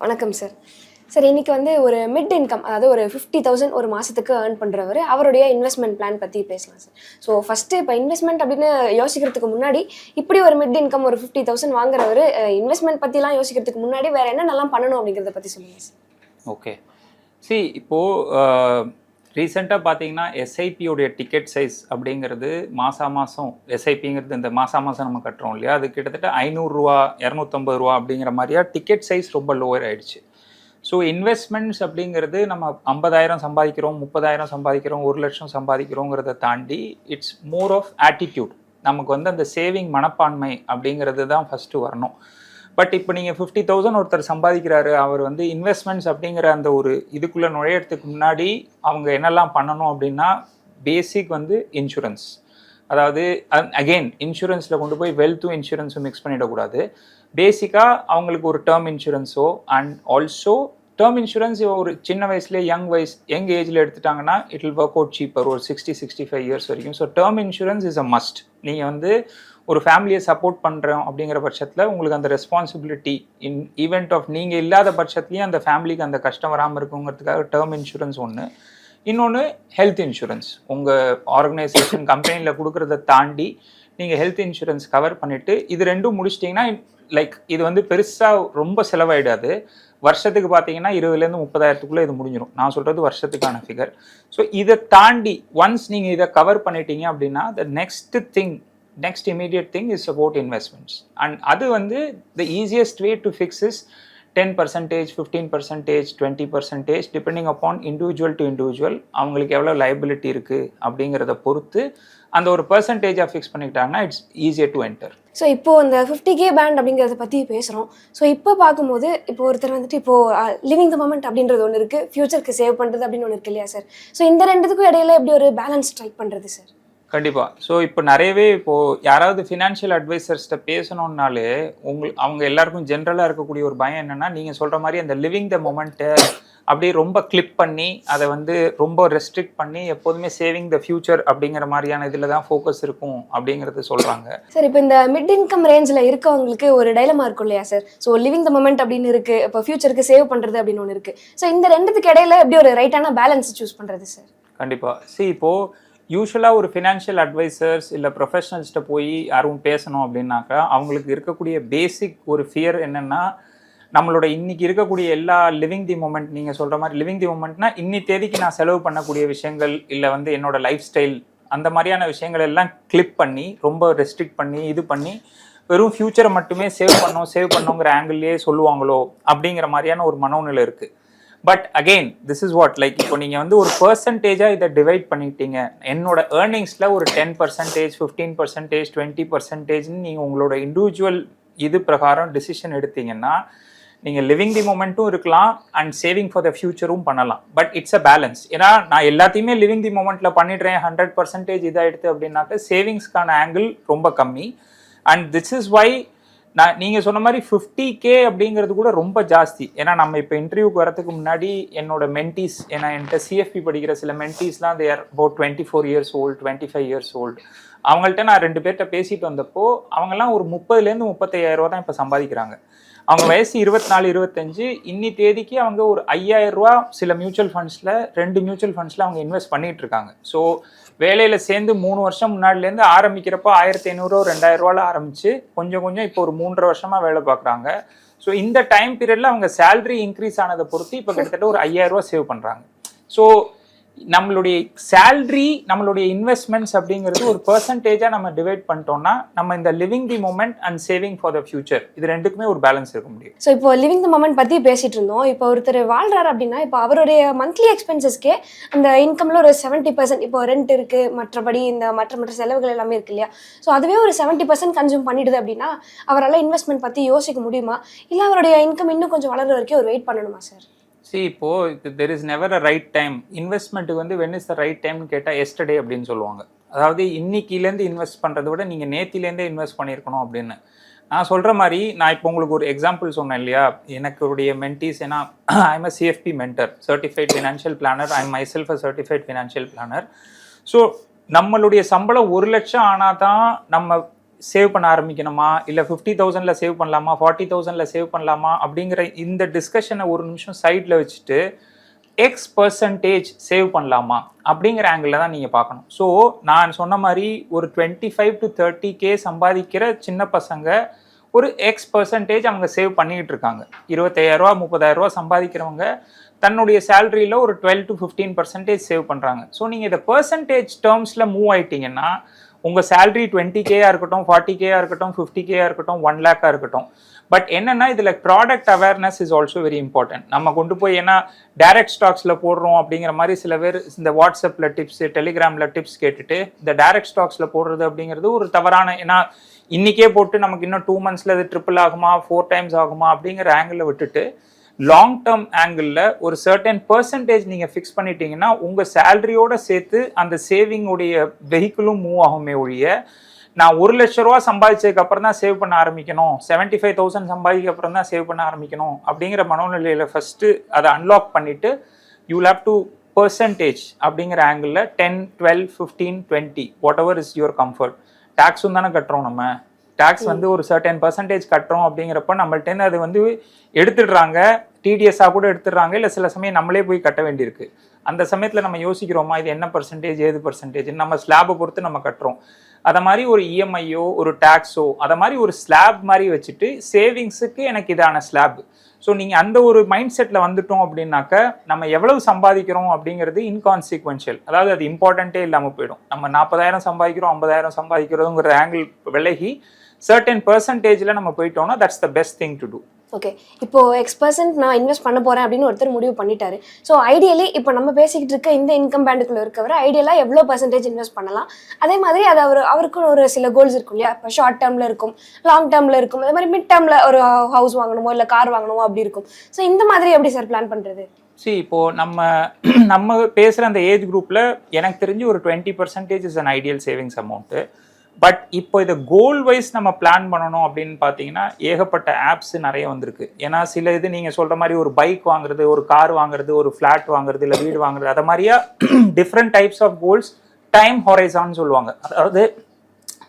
வணக்கம் sir sir இன்னைக்கு வந்து ஒரு மிட் இன்கம் அதாவது ஒரு ஃபிஃப்டி தௌசண்ட் ஒரு மாதத்துக்கு ஏர்ன் பண்ணுறவர் அவருடைய இன்வெஸ்ட்மெண்ட் பிளான் பற்றி பேசலாம் சார் ஸோ ஃபஸ்ட்டு இப்போ இன்வெஸ்ட்மெண்ட் அப்படின்னு யோசிக்கிறதுக்கு முன்னாடி இப்படி ஒரு மிட் இன்கம் ஒரு ஃபிஃப்டி தௌசண்ட் வாங்குறவர் இன்வெஸ்ட்மெண்ட் பற்றிலாம் யோசிக்கிறதுக்கு முன்னாடி வேறு என்னென்னலாம் பண்ணணும் அப்படிங்கிறத பற்றி சொல்லுங்கள் சார் ஓகே சி இப்போது ரீசெண்டாக பார்த்தீங்கன்னா எஸ்ஐபியோடைய டிக்கெட் சைஸ் அப்படிங்கிறது மாதம் மாதம் எஸ்ஐபிங்கிறது இந்த மாதம் மாதம் நம்ம கட்டுறோம் இல்லையா? அது கிட்டத்தட்ட ஐநூறுரூவா இரநூத்தம்பது ரூபா அப்படிங்கிற மாதிரியா டிக்கெட் சைஸ் ரொம்ப லோவர் ஆயிடுச்சு. ஸோ இன்வெஸ்ட்மெண்ட்ஸ் அப்படிங்கிறது நம்ம ஐம்பதாயிரம் சம்பாதிக்கிறோம் முப்பதாயிரம் சம்பாதிக்கிறோம் ஒரு லட்சம் சம்பாதிக்கிறோங்கிறத தாண்டி இட்ஸ் மோர் ஆஃப் ஆட்டிடியூட் நமக்கு வந்து அந்த சேவிங் மனப்பான்மை அப்படிங்கிறது தான் ஃபஸ்ட்டு வரணும். பட் இப்போ நீங்கள் ஃபிஃப்டி தௌசண்ட் ஒருத்தர் சம்பாதிக்கிறாரு அவர் வந்து இன்வெஸ்ட்மெண்ட்ஸ் அப்படிங்கிற அந்த ஒரு இதுக்குள்ளே நுழையறதுக்கு முன்னாடி அவங்க என்னெல்லாம் பண்ணணும் அப்படின்னா பேசிக் வந்து இன்சூரன்ஸ் அதாவது அகெயின் இன்சூரன்ஸில் கொண்டு போய் வெல்த்தும் இன்சூரன்ஸும் மிக்ஸ் பண்ணிடக்கூடாது. பேசிக்காக அவங்களுக்கு ஒரு டேர்ம் இன்சூரன்ஸோ அண்ட் ஆல்சோ டேர்ம் இன்சூரன்ஸ் ஒரு சின்ன வயசுலேயே யங் வயசு யங் ஏஜில் எடுத்துட்டாங்கன்னா it will work out cheaper ஒரு சிக்ஸ்டி சிக்ஸ்டி ஃபைவ் இயர்ஸ் வரைக்கும். So term insurance is a must நீங்கள் வந்து ஒரு ஃபேமிலியை சப்போர்ட் பண்ணுறோம் அப்படிங்கிற பட்சத்தில் உங்களுக்கு அந்த ரெஸ்பான்சிபிலிட்டி இன் ஈவெண்ட் ஆஃப் நீங்கள் இல்லாத பட்சத்துலேயும் அந்த ஃபேமிலிக்கு அந்த கஷ்டம் வராமல் இருக்குங்கிறதுக்காக டேர்ம் இன்சூரன்ஸ் ஒன்று இன்னொன்று ஹெல்த் இன்சூரன்ஸ் உங்கள் ஆர்கனைசேஷன் கம்பெனியில் கொடுக்குறத தாண்டி நீங்கள் ஹெல்த் இன்சூரன்ஸ் கவர் பண்ணிவிட்டு இது ரெண்டும் முடிச்சிட்டிங்கன்னா லைக் இது வந்து பெருசாக ரொம்ப செலவாயிடாது. வருஷத்துக்கு பார்த்தீங்கன்னா இருபதுலேருந்து முப்பதாயிரத்துக்குள்ளே இது முடிஞ்சிடும் நான் சொல்கிறது வருஷத்துக்கான ஃபிகர் ஸோ இதை தாண்டி ஒன்ஸ் நீங்கள் இதை கவர் பண்ணிட்டீங்க அப்படின்னா the next thing next immediate thing is about investments and அது வந்து the easiest way to fix is ten percentage fifteen percentage twenty percentage depending upon individual to individual அவங்களுக்கு எவ்வளோ லைபிலிட்டி இருக்குது அப்படிங்கிறத பொறுத்து அந்த ஒரு பர்சன்டேஜாக fix பண்ணிக்கிட்டாங்கன்னா it's easier to enter so இப்போ அந்த ஃபிஃப்டி கே பேண்ட் அப்படிங்கிறத பற்றி பேசுகிறோம் ஸோ இப்போ பார்க்கும்போது இப்போ ஒருத்தர் வந்துட்டு இப்போ லிவிங் த மொமெண்ட் அப்படின்றது ஒன்று இருக்குது ஃப்யூச்சருக்கு சேவ் பண்ணுறது அப்படின்னு ஒன்று இருக்கு இல்லையா சார் ஸோ இந்த ரெண்டுத்துக்கும் இடையில எப்படி ஒரு பேலன்ஸ் ட்ரை பண்ணுறது சார் கண்டிப்பாக ஸோ இப்போ நிறையவே இப்போது யாராவது ஃபினான்ஷியல் அட்வைசர்ஸ்கிட்ட பேசணுன்னாலே உங்கள் அவங்க எல்லாருக்கும் ஜென்ரலாக இருக்கக்கூடிய ஒரு பயம் என்னென்னா நீங்கள் சொல்கிற மாதிரி அந்த லிவிங் த மொமெண்ட்டை அப்படியே ரொம்ப கிளிப் பண்ணி அதை வந்து ரொம்ப ரெஸ்ட்ரிக்ட் பண்ணி எப்போதுமே சேவிங் த ஃபியூச்சர் அப்படிங்கிற மாதிரியான இதில் தான் ஃபோக்கஸ் இருக்கும் அப்படிங்கிறது சொல்கிறாங்க சார் இப்போ இந்த மிட் இன்கம் ரேஞ்சில் இருக்கவங்களுக்கு ஒரு டைலமா இருக்கும் இல்லையா sir so living the moment அப்படின்னு இருக்கு இப்போ ஃபியூச்சருக்கு சேவ் பண்ணுறது அப்படின்னு ஒன்று இருக்கு. ஸோ இந்த ரெண்டுத்துக்கு இடையில எப்படி ஒரு ரைட்டான பேலன்ஸ் சூஸ் பண்ணுறது சார் கண்டிப்பாக சி இப்போது யூஸ்வலாக ஒரு ஃபினான்ஷியல் அட்வைசர்ஸ் இல்லை ப்ரொஃபஷனல்ஸ்கிட்ட போய் யாரும் பேசணும் அப்படின்னாக்கா அவங்களுக்கு இருக்கக்கூடிய பேசிக் ஒரு ஃபியர் என்னென்னா நம்மளோட இன்னைக்கு இருக்கக்கூடிய எல்லா லிவிங் தி மூமெண்ட் நீங்கள் சொல்கிற மாதிரி லிவிங் தி மூமெண்ட்னா இன்னி தேதிக்கு நான் செலவு பண்ணக்கூடிய விஷயங்கள் இல்லை வந்து என்னோட லைஃப் ஸ்டைல் அந்த மாதிரியான விஷயங்கள் எல்லாம் கிளிப் பண்ணி ரொம்ப ரெஸ்ட்ரிக்ட் பண்ணி இது பண்ணி வெறும் ஃப்யூச்சரை மட்டுமே சேவ் பண்ணோம் சேவ் பண்ணோங்கிற ஆங்கிள்லேயே சொல்லுவாங்களோ அப்படிங்கிற மாதிரியான ஒரு மனோநிலை இருக்குது but again this is what like இப்போ நீங்கள் வந்து ஒரு பர்சன்டேஜாக இதை டிவைட் பண்ணிட்டீங்க என்னோட ஏர்னிங்ஸில் ஒரு ten percentage fifteen percentage twenty பர்சன்டேஜ்னு நீங்கள் உங்களோட இண்டிவிஜுவல் இது பிரகாரம் டிசிஷன் எடுத்தீங்கன்னா நீங்கள் லிவிங் தி மூமெண்ட்டும் இருக்கலாம் அண்ட் சேவிங் ஃபார் த ஃபியூச்சரும் பண்ணலாம். பட் இட்ஸ் அ பேலன்ஸ் ஏன்னா நான் எல்லாத்தையுமே லிவிங் தி மூமெண்ட்டில் பண்ணிடுறேன். ஹண்ட்ரட் பர்சன்டேஜ் இதாகிடுது அப்படின்னாக்க சேவிங்ஸ்க்கான ஆங்கிள் ரொம்ப கம்மி. அண்ட் திஸ் இஸ் வை நான் நீங்கள் சொன்ன மாதிரி ஃபிஃப்டி கே அப்படிங்கிறது கூட ரொம்ப ஜாஸ்தி. ஏன்னா நம்ம இப்போ இன்டர்வியூக்கு வரதுக்கு முன்னாடி என்னோட மென்டிஸ் ஏன்னா என்கிட்ட சிஎஃப்பி படிக்கிற சில மென்டிஸ்லாம் there about twenty four years old twenty five years old அவங்கள்ட்ட நான் ரெண்டு பேர்கிட்ட பேசிட்டு வந்தப்போ அவங்கெல்லாம் ஒரு முப்பதுலேருந்து முப்பத்தையாயிரம் ரூபா தான் இப்போ சம்பாதிக்கிறாங்க. அவங்க வயசு இருபத்தி நாலு இருபத்தஞ்சு இன்னி தேதிக்கு அவங்க ஒரு ஐயாயிரம் ரூபா சில மியூச்சுவல் ஃபண்ட்ஸில் ரெண்டு மியூச்சுவல் ஃபண்ட்ஸில் அவங்க இன்வெஸ்ட் பண்ணிட்டு இருக்காங்க. ஸோ வேலையில் சேர்ந்து மூணு வருஷம் முன்னாடிலேருந்து ஆரம்பிக்கிறப்போ ஆயிரத்தி ஐநூறுரூவா ரெண்டாயிரம் ரூபால ஆரம்பிச்சு கொஞ்சம் கொஞ்சம் இப்போ ஒரு மூன்றரை வருஷமாக வேலை பார்க்குறாங்க. ஸோ இந்த டைம் பீரியடில் அவங்க சேலரி இன்க்ரீஸ் ஆனதை பொறுத்து இப்போ கிட்டத்தட்ட ஒரு ஐயாயிரம் ரூபா சேவ் பண்ணுறாங்க ஸோ நம்மளுடைய சேல்ரி நம்மளுடைய இன்வெஸ்ட்மெண்ட்ஸ் அப்படிங்கிறது ஒரு பர்சன்டேஜாக நம்ம டிவைட் பண்ணிட்டோம்னா நம்ம இந்த living the moment and saving for the future இது ரெண்டுக்குமே ஒரு பேலன்ஸ் இருக்க முடியும். ஸோ இப்போ லிவிங் தி மூமெண்ட் பற்றி பேசிட்டு இருந்தோம். இப்போ ஒருத்தர் வாழ்றாரு அப்படின்னா இப்போ அவருடைய மந்த்லி எக்ஸ்பென்சஸ்க்கே அந்த இன்கம்ல ஒரு செவன்ட்டி பர்சன்ட் இப்போ ரெண்ட் இருக்கு மற்றபடி இந்த மற்ற மற்ற செலவுகள் எல்லாமே இருக்கு இல்லையா? ஸோ அதுவே ஒரு செவன்ட்டி பர்சன்ட் கன்சியூம் பண்ணிடுது அப்படின்னா அவரால் இன்வெஸ்ட்மெண்ட் பற்றி யோசிக்க முடியுமா? இல்லை அவருடைய இன்கம் இன்னும் கொஞ்சம் வளர்ற வரைக்கும் ஒரு வெயிட் பண்ணணுமா சார் சி இப்போ there is never a right time இன்வெஸ்ட்மெண்ட்டுக்கு வந்து வென் இஸ் த ரைட் டைம்னு கேட்டால் எஸ்டர்டே அப்படின்னு சொல்லுவாங்க. அதாவது இன்னைக்கிலேருந்து இன்வெஸ்ட் பண்ணுறதை விட நீங்கள் நேத்திலேருந்தே இன்வெஸ்ட் பண்ணியிருக்கணும் அப்படின்னு. நான் சொல்கிற மாதிரி நான் இப்போ உங்களுக்கு ஒரு எக்ஸாம்பிள் சொன்னேன் இல்லையா? எனக்குடைய மென்டிஸ் ஏன்னா I'm a CFP mentor certified financial planner I myself a certified financial planner so நம்மளுடைய சம்பளம் ஒரு லட்சம் ஆனால் தான் நம்ம சேவ் பண்ண ஆரம்பிக்கணுமா? இல்லை ஃபிஃப்டி தௌசண்டில் சேவ் பண்ணலாமா? ஃபார்ட்டி தௌசண்டில் சேவ் பண்ணலாமா? அப்படிங்கிற இந்த டிஸ்கஷனை ஒரு நிமிஷம் சைடில் வச்சுட்டு எக்ஸ் பர்சன்டேஜ் சேவ் பண்ணலாமா? அப்படிங்கிற ஆங்கிளில் தான் நீங்கள் பார்க்கணும். ஸோ நான் சொன்ன மாதிரி ஒரு twenty five to thirty K சம்பாதிக்கிற சின்ன பசங்க ஒரு எக்ஸ் பர்சன்டேஜ் அவங்க சேவ் பண்ணிக்கிட்டு இருக்காங்க. இருபத்தையாயிரரூவா முப்பதாயிரரூவா சம்பாதிக்கிறவங்க தன்னுடைய சேலரியில் ஒரு twelve to fifteen percentage save பண்ணுறாங்க ஸோ நீங்கள் இதை பர்சன்டேஜ் டேர்ம்ஸில் மூவ் ஆயிட்டீங்கன்னா உங்கள் சேலரி டுவெண்ட்டி கேயாக இருக்கட்டும் ஃபார்ட்டி கேயாக இருக்கட்டும் ஃபிஃப்டி கேயாக இருக்கட்டும் ஒன் லேக்காக இருக்கட்டும். பட் என்னன்னா இதில் product awareness is also very important நம்ம கொண்டு போய் ஏன்னா டைரக்ட் ஸ்டாக்ஸில் போடுறோம் அப்படிங்கிற மாதிரி சில பேர் இந்த வாட்ஸ்அப்பில் டிப்ஸ் டெலிகிராமில் டிப்ஸ் கேட்டுட்டு இந்த டைரக்ட் ஸ்டாக்ஸில் போடுறது அப்படிங்கிறது ஒரு தவறான ஏன்னா இன்றைக்கே போட்டு நமக்கு இன்னும் டூ மந்த்ஸில் இது ட்ரிப்பிள் ஆகுமா ஃபோர் டைம்ஸ் ஆகுமா அப்படிங்கிற ஆங்கிளில் விட்டுட்டு லாங் டேர்ம் ஆங்கிளில் ஒரு சர்டன் பர்சன்டேஜ் நீங்கள் ஃபிக்ஸ் பண்ணிட்டீங்கன்னா உங்கள் சேலரியோட சேர்த்து அந்த சேவிங்குடைய வெஹிக்கிளும் மூவ் ஆகுமே ஒழிய நான் ஒரு லட்ச ரூபா சம்பாதிச்சதுக்கு அப்புறம் தான் சேவ் பண்ண ஆரம்பிக்கணும். செவன்ட்டி ஃபைவ் தௌசண்ட் சம்பாதிக்க அப்புறம் தான் சேவ் பண்ண ஆரம்பிக்கணும். அப்படிங்கிற மனோநிலையில் ஃபஸ்ட்டு அதை அன்லாக் பண்ணிவிட்டு யூ ஹேவ் டு பர்சன்டேஜ் அப்படிங்கிற ஆங்கிளில் ten twelve fifteen twenty whatever is your comfort டேக்ஸும் தானே கட்டுறோம் நம்ம. டேக்ஸ் வந்து ஒரு சர்டன் பர்சன்டேஜ் கட்டுறோம் அப்படிங்கிறப்ப நம்மள்ட்ட அது வந்து எடுத்துடுறாங்க. டிடிஎஸ்ஸாக கூட எடுத்துடுறாங்க. இல்லை சில சமயம் நம்மளே போய் கட்ட வேண்டியிருக்கு. அந்த சமயத்தில் நம்ம யோசிக்கிறோமா இது என்ன பர்சன்டேஜ் ஏது பர்சன்டேஜ் நம்ம ஸ்லாபை பொறுத்து நம்ம கட்டுறோம். அதை மாதிரி ஒரு இஎம்ஐயோ ஒரு டேக்ஸோ அதை மாதிரி ஒரு ஸ்லாப் மாதிரி வச்சுட்டு சேவிங்ஸுக்கு எனக்கு இதான ஸ்லாப் ஸோ நீங்கள் அந்த ஒரு மைண்ட் செட்டில் வந்துட்டோம் அப்படின்னாக்க நம்ம எவ்வளவு சம்பாதிக்கிறோம் அப்படிங்கிறது இன்கான்சிக்வென்ஷியல் அதாவது அது இம்பார்ட்டண்ட்டே இல்லாமல் போயிடும். நம்ம நாற்பதாயிரம் சம்பாதிக்கிறோம் ஐம்பதாயிரம் சம்பாதிக்கிறோங்கிற ஆங்கிள் விலகி சர்டன் பர்சன்டேஜில் நம்ம போயிட்டோம்னா that's the best thing to do okay இப்போ எக்ஸ் பர்சன்ட் நான் இன்வெஸ்ட் பண்ண போறேன் அப்படின்னு ஒருத்தர் முடிவு பண்ணிட்டாரு. ஸோ ஐடியலி இப்போ நம்ம பேசிக்கிட்டு இருக்க இந்த இன்கம் பேண்டுக்குள்ள இருக்கவர் ஐடியலாக எவ்வளோ பர்சன்டேஜ் இன்வெஸ்ட் பண்ணலாம்? அதே மாதிரி அது அவர் அவருக்குன்னு ஒரு சில கோல்ஸ் இருக்கும் இல்லையா? இப்போ ஷார்ட் டேர்மில் இருக்கும் லாங் டேர்மில் இருக்கும் அதே மாதிரி மிட் டேர்மில் ஒரு ஹவுஸ் வாங்கணுமோ இல்லை கார் வாங்கணுமோ அப்படி இருக்கும். ஸோ இந்த மாதிரி எப்படி சார் பிளான் பண்ணுறது சி இப்போ நம்ம நம்ம பேசுகிற அந்த ஏஜ் குரூப்பில் எனக்கு தெரிஞ்சு ஒரு twenty percentage is an ideal savings amount but இப்போ இதை கோல் வைஸ் நம்ம பிளான் பண்ணணும் அப்படின்னு பார்த்தீங்கன்னா ஏகப்பட்ட ஆப்ஸ் நிறைய வந்திருக்கு. ஏன்னா சில இது நீங்கள் சொல்கிற மாதிரி ஒரு பைக் வாங்குறது ஒரு கார் வாங்குறது ஒரு ஃப்ளாட் வாங்குறது இல்லை வீடு வாங்குறது அதை மாதிரியா different types of goals time ஹொரைசான்னு சொல்லுவாங்க. அதாவது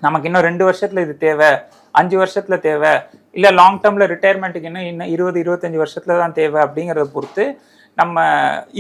நமக்கு இன்னும் ரெண்டு வருஷத்தில் இது தேவை அஞ்சு வருஷத்தில் தேவை இல்லை லாங் டேர்ம்ல ரிட்டையர்மெண்ட்டுக்கு இன்னும் இன்னும் இருபது இருபத்தஞ்சி வருஷத்துல தான் தேவை அப்படிங்கிறத பொறுத்து நம்ம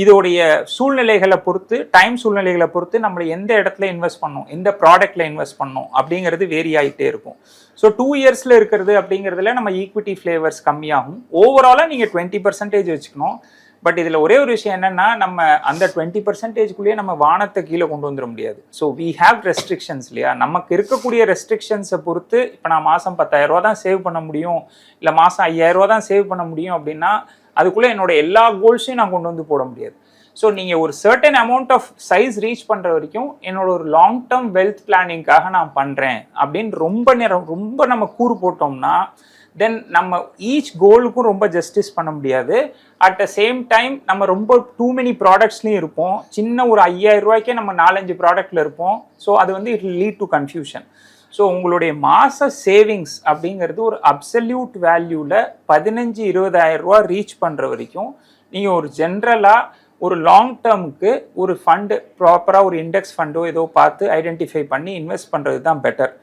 இதோடைய சூழ்நிலைகளை பொறுத்து டைம் சூழ்நிலைகளை பொறுத்து நம்மளை எந்த இடத்துல இன்வெஸ்ட் பண்ணணும் எந்த ப்ராடக்ட்ல இன்வெஸ்ட் பண்ணணும் அப்படிங்கிறது வேரி ஆகிட்டே இருக்கும். ஸோ டூ இயர்ஸில் இருக்கிறது அப்படிங்கிறதுல நம்ம ஈக்விட்டி ஃப்ளேவர்ஸ் கம்மியாகும். ஓவராலாக நீங்கள் டுவெண்ட்டி பர்சன்டேஜ் வச்சுக்கணும். பட் இதில் ஒரே ஒரு விஷயம் என்னென்னா நம்ம அந்த டுவெண்ட்டி பர்சன்டேஜ்குள்ளேயே நம்ம வானத்தை கீழே கொண்டு வந்துட முடியாது. ஸோ வி ஹாவ் ரெஸ்ட்ரிக்ஷன்ஸ் இல்லையா? நமக்கு இருக்கக்கூடிய ரெஸ்ட்ரிக்ஷன்ஸை பொறுத்து இப்போ நான் மாதம் பத்தாயிரரூவா தான் சேவ் பண்ண முடியும். இல்லை மாதம் ஐயாயிரரூவா தான் சேவ் பண்ண முடியும் அப்படின்னா அதுக்குள்ளே என்னோட எல்லா கோல்ஸையும் நான் கொண்டு வந்து போட முடியாது. ஸோ நீங்கள் ஒரு certain amount of size reach பண்ணுற வரைக்கும் என்னோட ஒரு லாங் டேர்ம் வெல்த் பிளானிங்காக நான் பண்ணுறேன் அப்படின்னு ரொம்ப நேரம் ரொம்ப நம்ம கூறு போட்டோம்னா தென் நம்ம ஈச் கோலுக்கும் ரொம்ப ஜஸ்டிஸ் பண்ண முடியாது. அட் த சேம் டைம் நம்ம ரொம்ப டூ மெனி ப்ராடக்ட்ஸ்லையும் இருப்போம். சின்ன ஒரு ஐயாயிரம் ரூபாய்க்கே நம்ம நாலஞ்சு ப்ராடக்ட்ல இருப்போம். ஸோ அது வந்து it lead to confusion so உங்களுடைய மாச சேவிங்ஸ் அப்படிங்கிறது ஒரு அப்சல்யூட் வேல்யூவில் பதினஞ்சு இருபதாயிரம் ரூபா ரீச் பண்ணுற வரைக்கும் நீங்கள் ஒரு ஜென்ரலாக ஒரு லாங் டேர்முக்கு ஒரு ஃபண்டு ப்ராப்பராக ஒரு இண்டெக்ஸ் ஃபண்டோ ஏதோ பார்த்து ஐடென்டிஃபை பண்ணி இன்வெஸ்ட் பண்ணுறது தான் பெட்டர்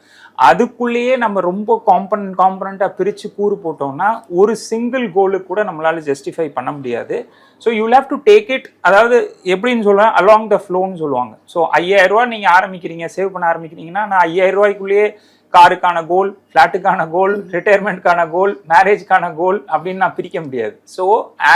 அதுக்குள்ளேயே நம்ம ரொம்ப காம்பனன்ட் காம்பனண்ட்டாக பிரித்து கூறு போட்டோம்னா ஒரு சிங்கிள் கோலுக்கு கூட நம்மளால் ஜஸ்டிஃபை பண்ண முடியாது. So you have to take it அதாவது எப்படின்னு சொல்லுவேன் அலாங் த ஃப்ளோன்னு சொல்லுவாங்க. ஸோ ஐயாயிரரூவா நீங்கள் ஆரம்பிக்கிறீங்க சேவ் பண்ண ஆரம்பிக்கிறீங்கன்னா நான் ஐயாயிரம் ரூபாய்க்குள்ளேயே காருக்கான கோல் ஃப்ளாட்டுக்கான கோல் ரிட்டையர்மெண்ட்கான கோல் மேரேஜ்க்கான கோல் அப்படின்னு நான் பிரிக்க முடியாது. So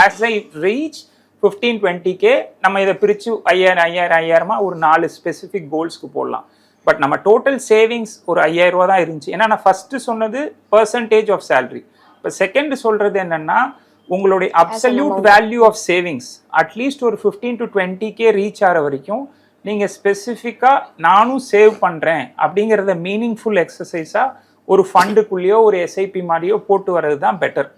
as I reach fifteen twenty K நம்ம இதை பிரித்து ஐயாயிரம் ஐயாயிரம் ஐயாயிரமா ஒரு நாலு ஸ்பெசிஃபிக் கோல்ஸ்க்கு போடலாம். பட் நம்ம டோட்டல் சேவிங்ஸ் ஒரு ஐயாயிரம் ரூபா தான் இருந்துச்சு. ஏன்னா நான் ஃபஸ்ட்டு சொன்னது பர்சன்டேஜ் ஆஃப் சேலரி இப்போ செகண்ட் சொல்கிறது என்னென்னா உங்களுடைய absolute value of savings at least ஒரு fifteen to twenty K reach ஆகிற வரைக்கும் நீங்கள் ஸ்பெசிஃபிக்காக நானும் சேவ் பண்ணுறேன் அப்படிங்கிறத மீனிங்ஃபுல் எக்ஸசைஸாக ஒரு ஃபண்டுக்குள்ளேயோ ஒரு எஸ்ஐபி மாதிரியோ போட்டு வர்றது தான் பெட்டர்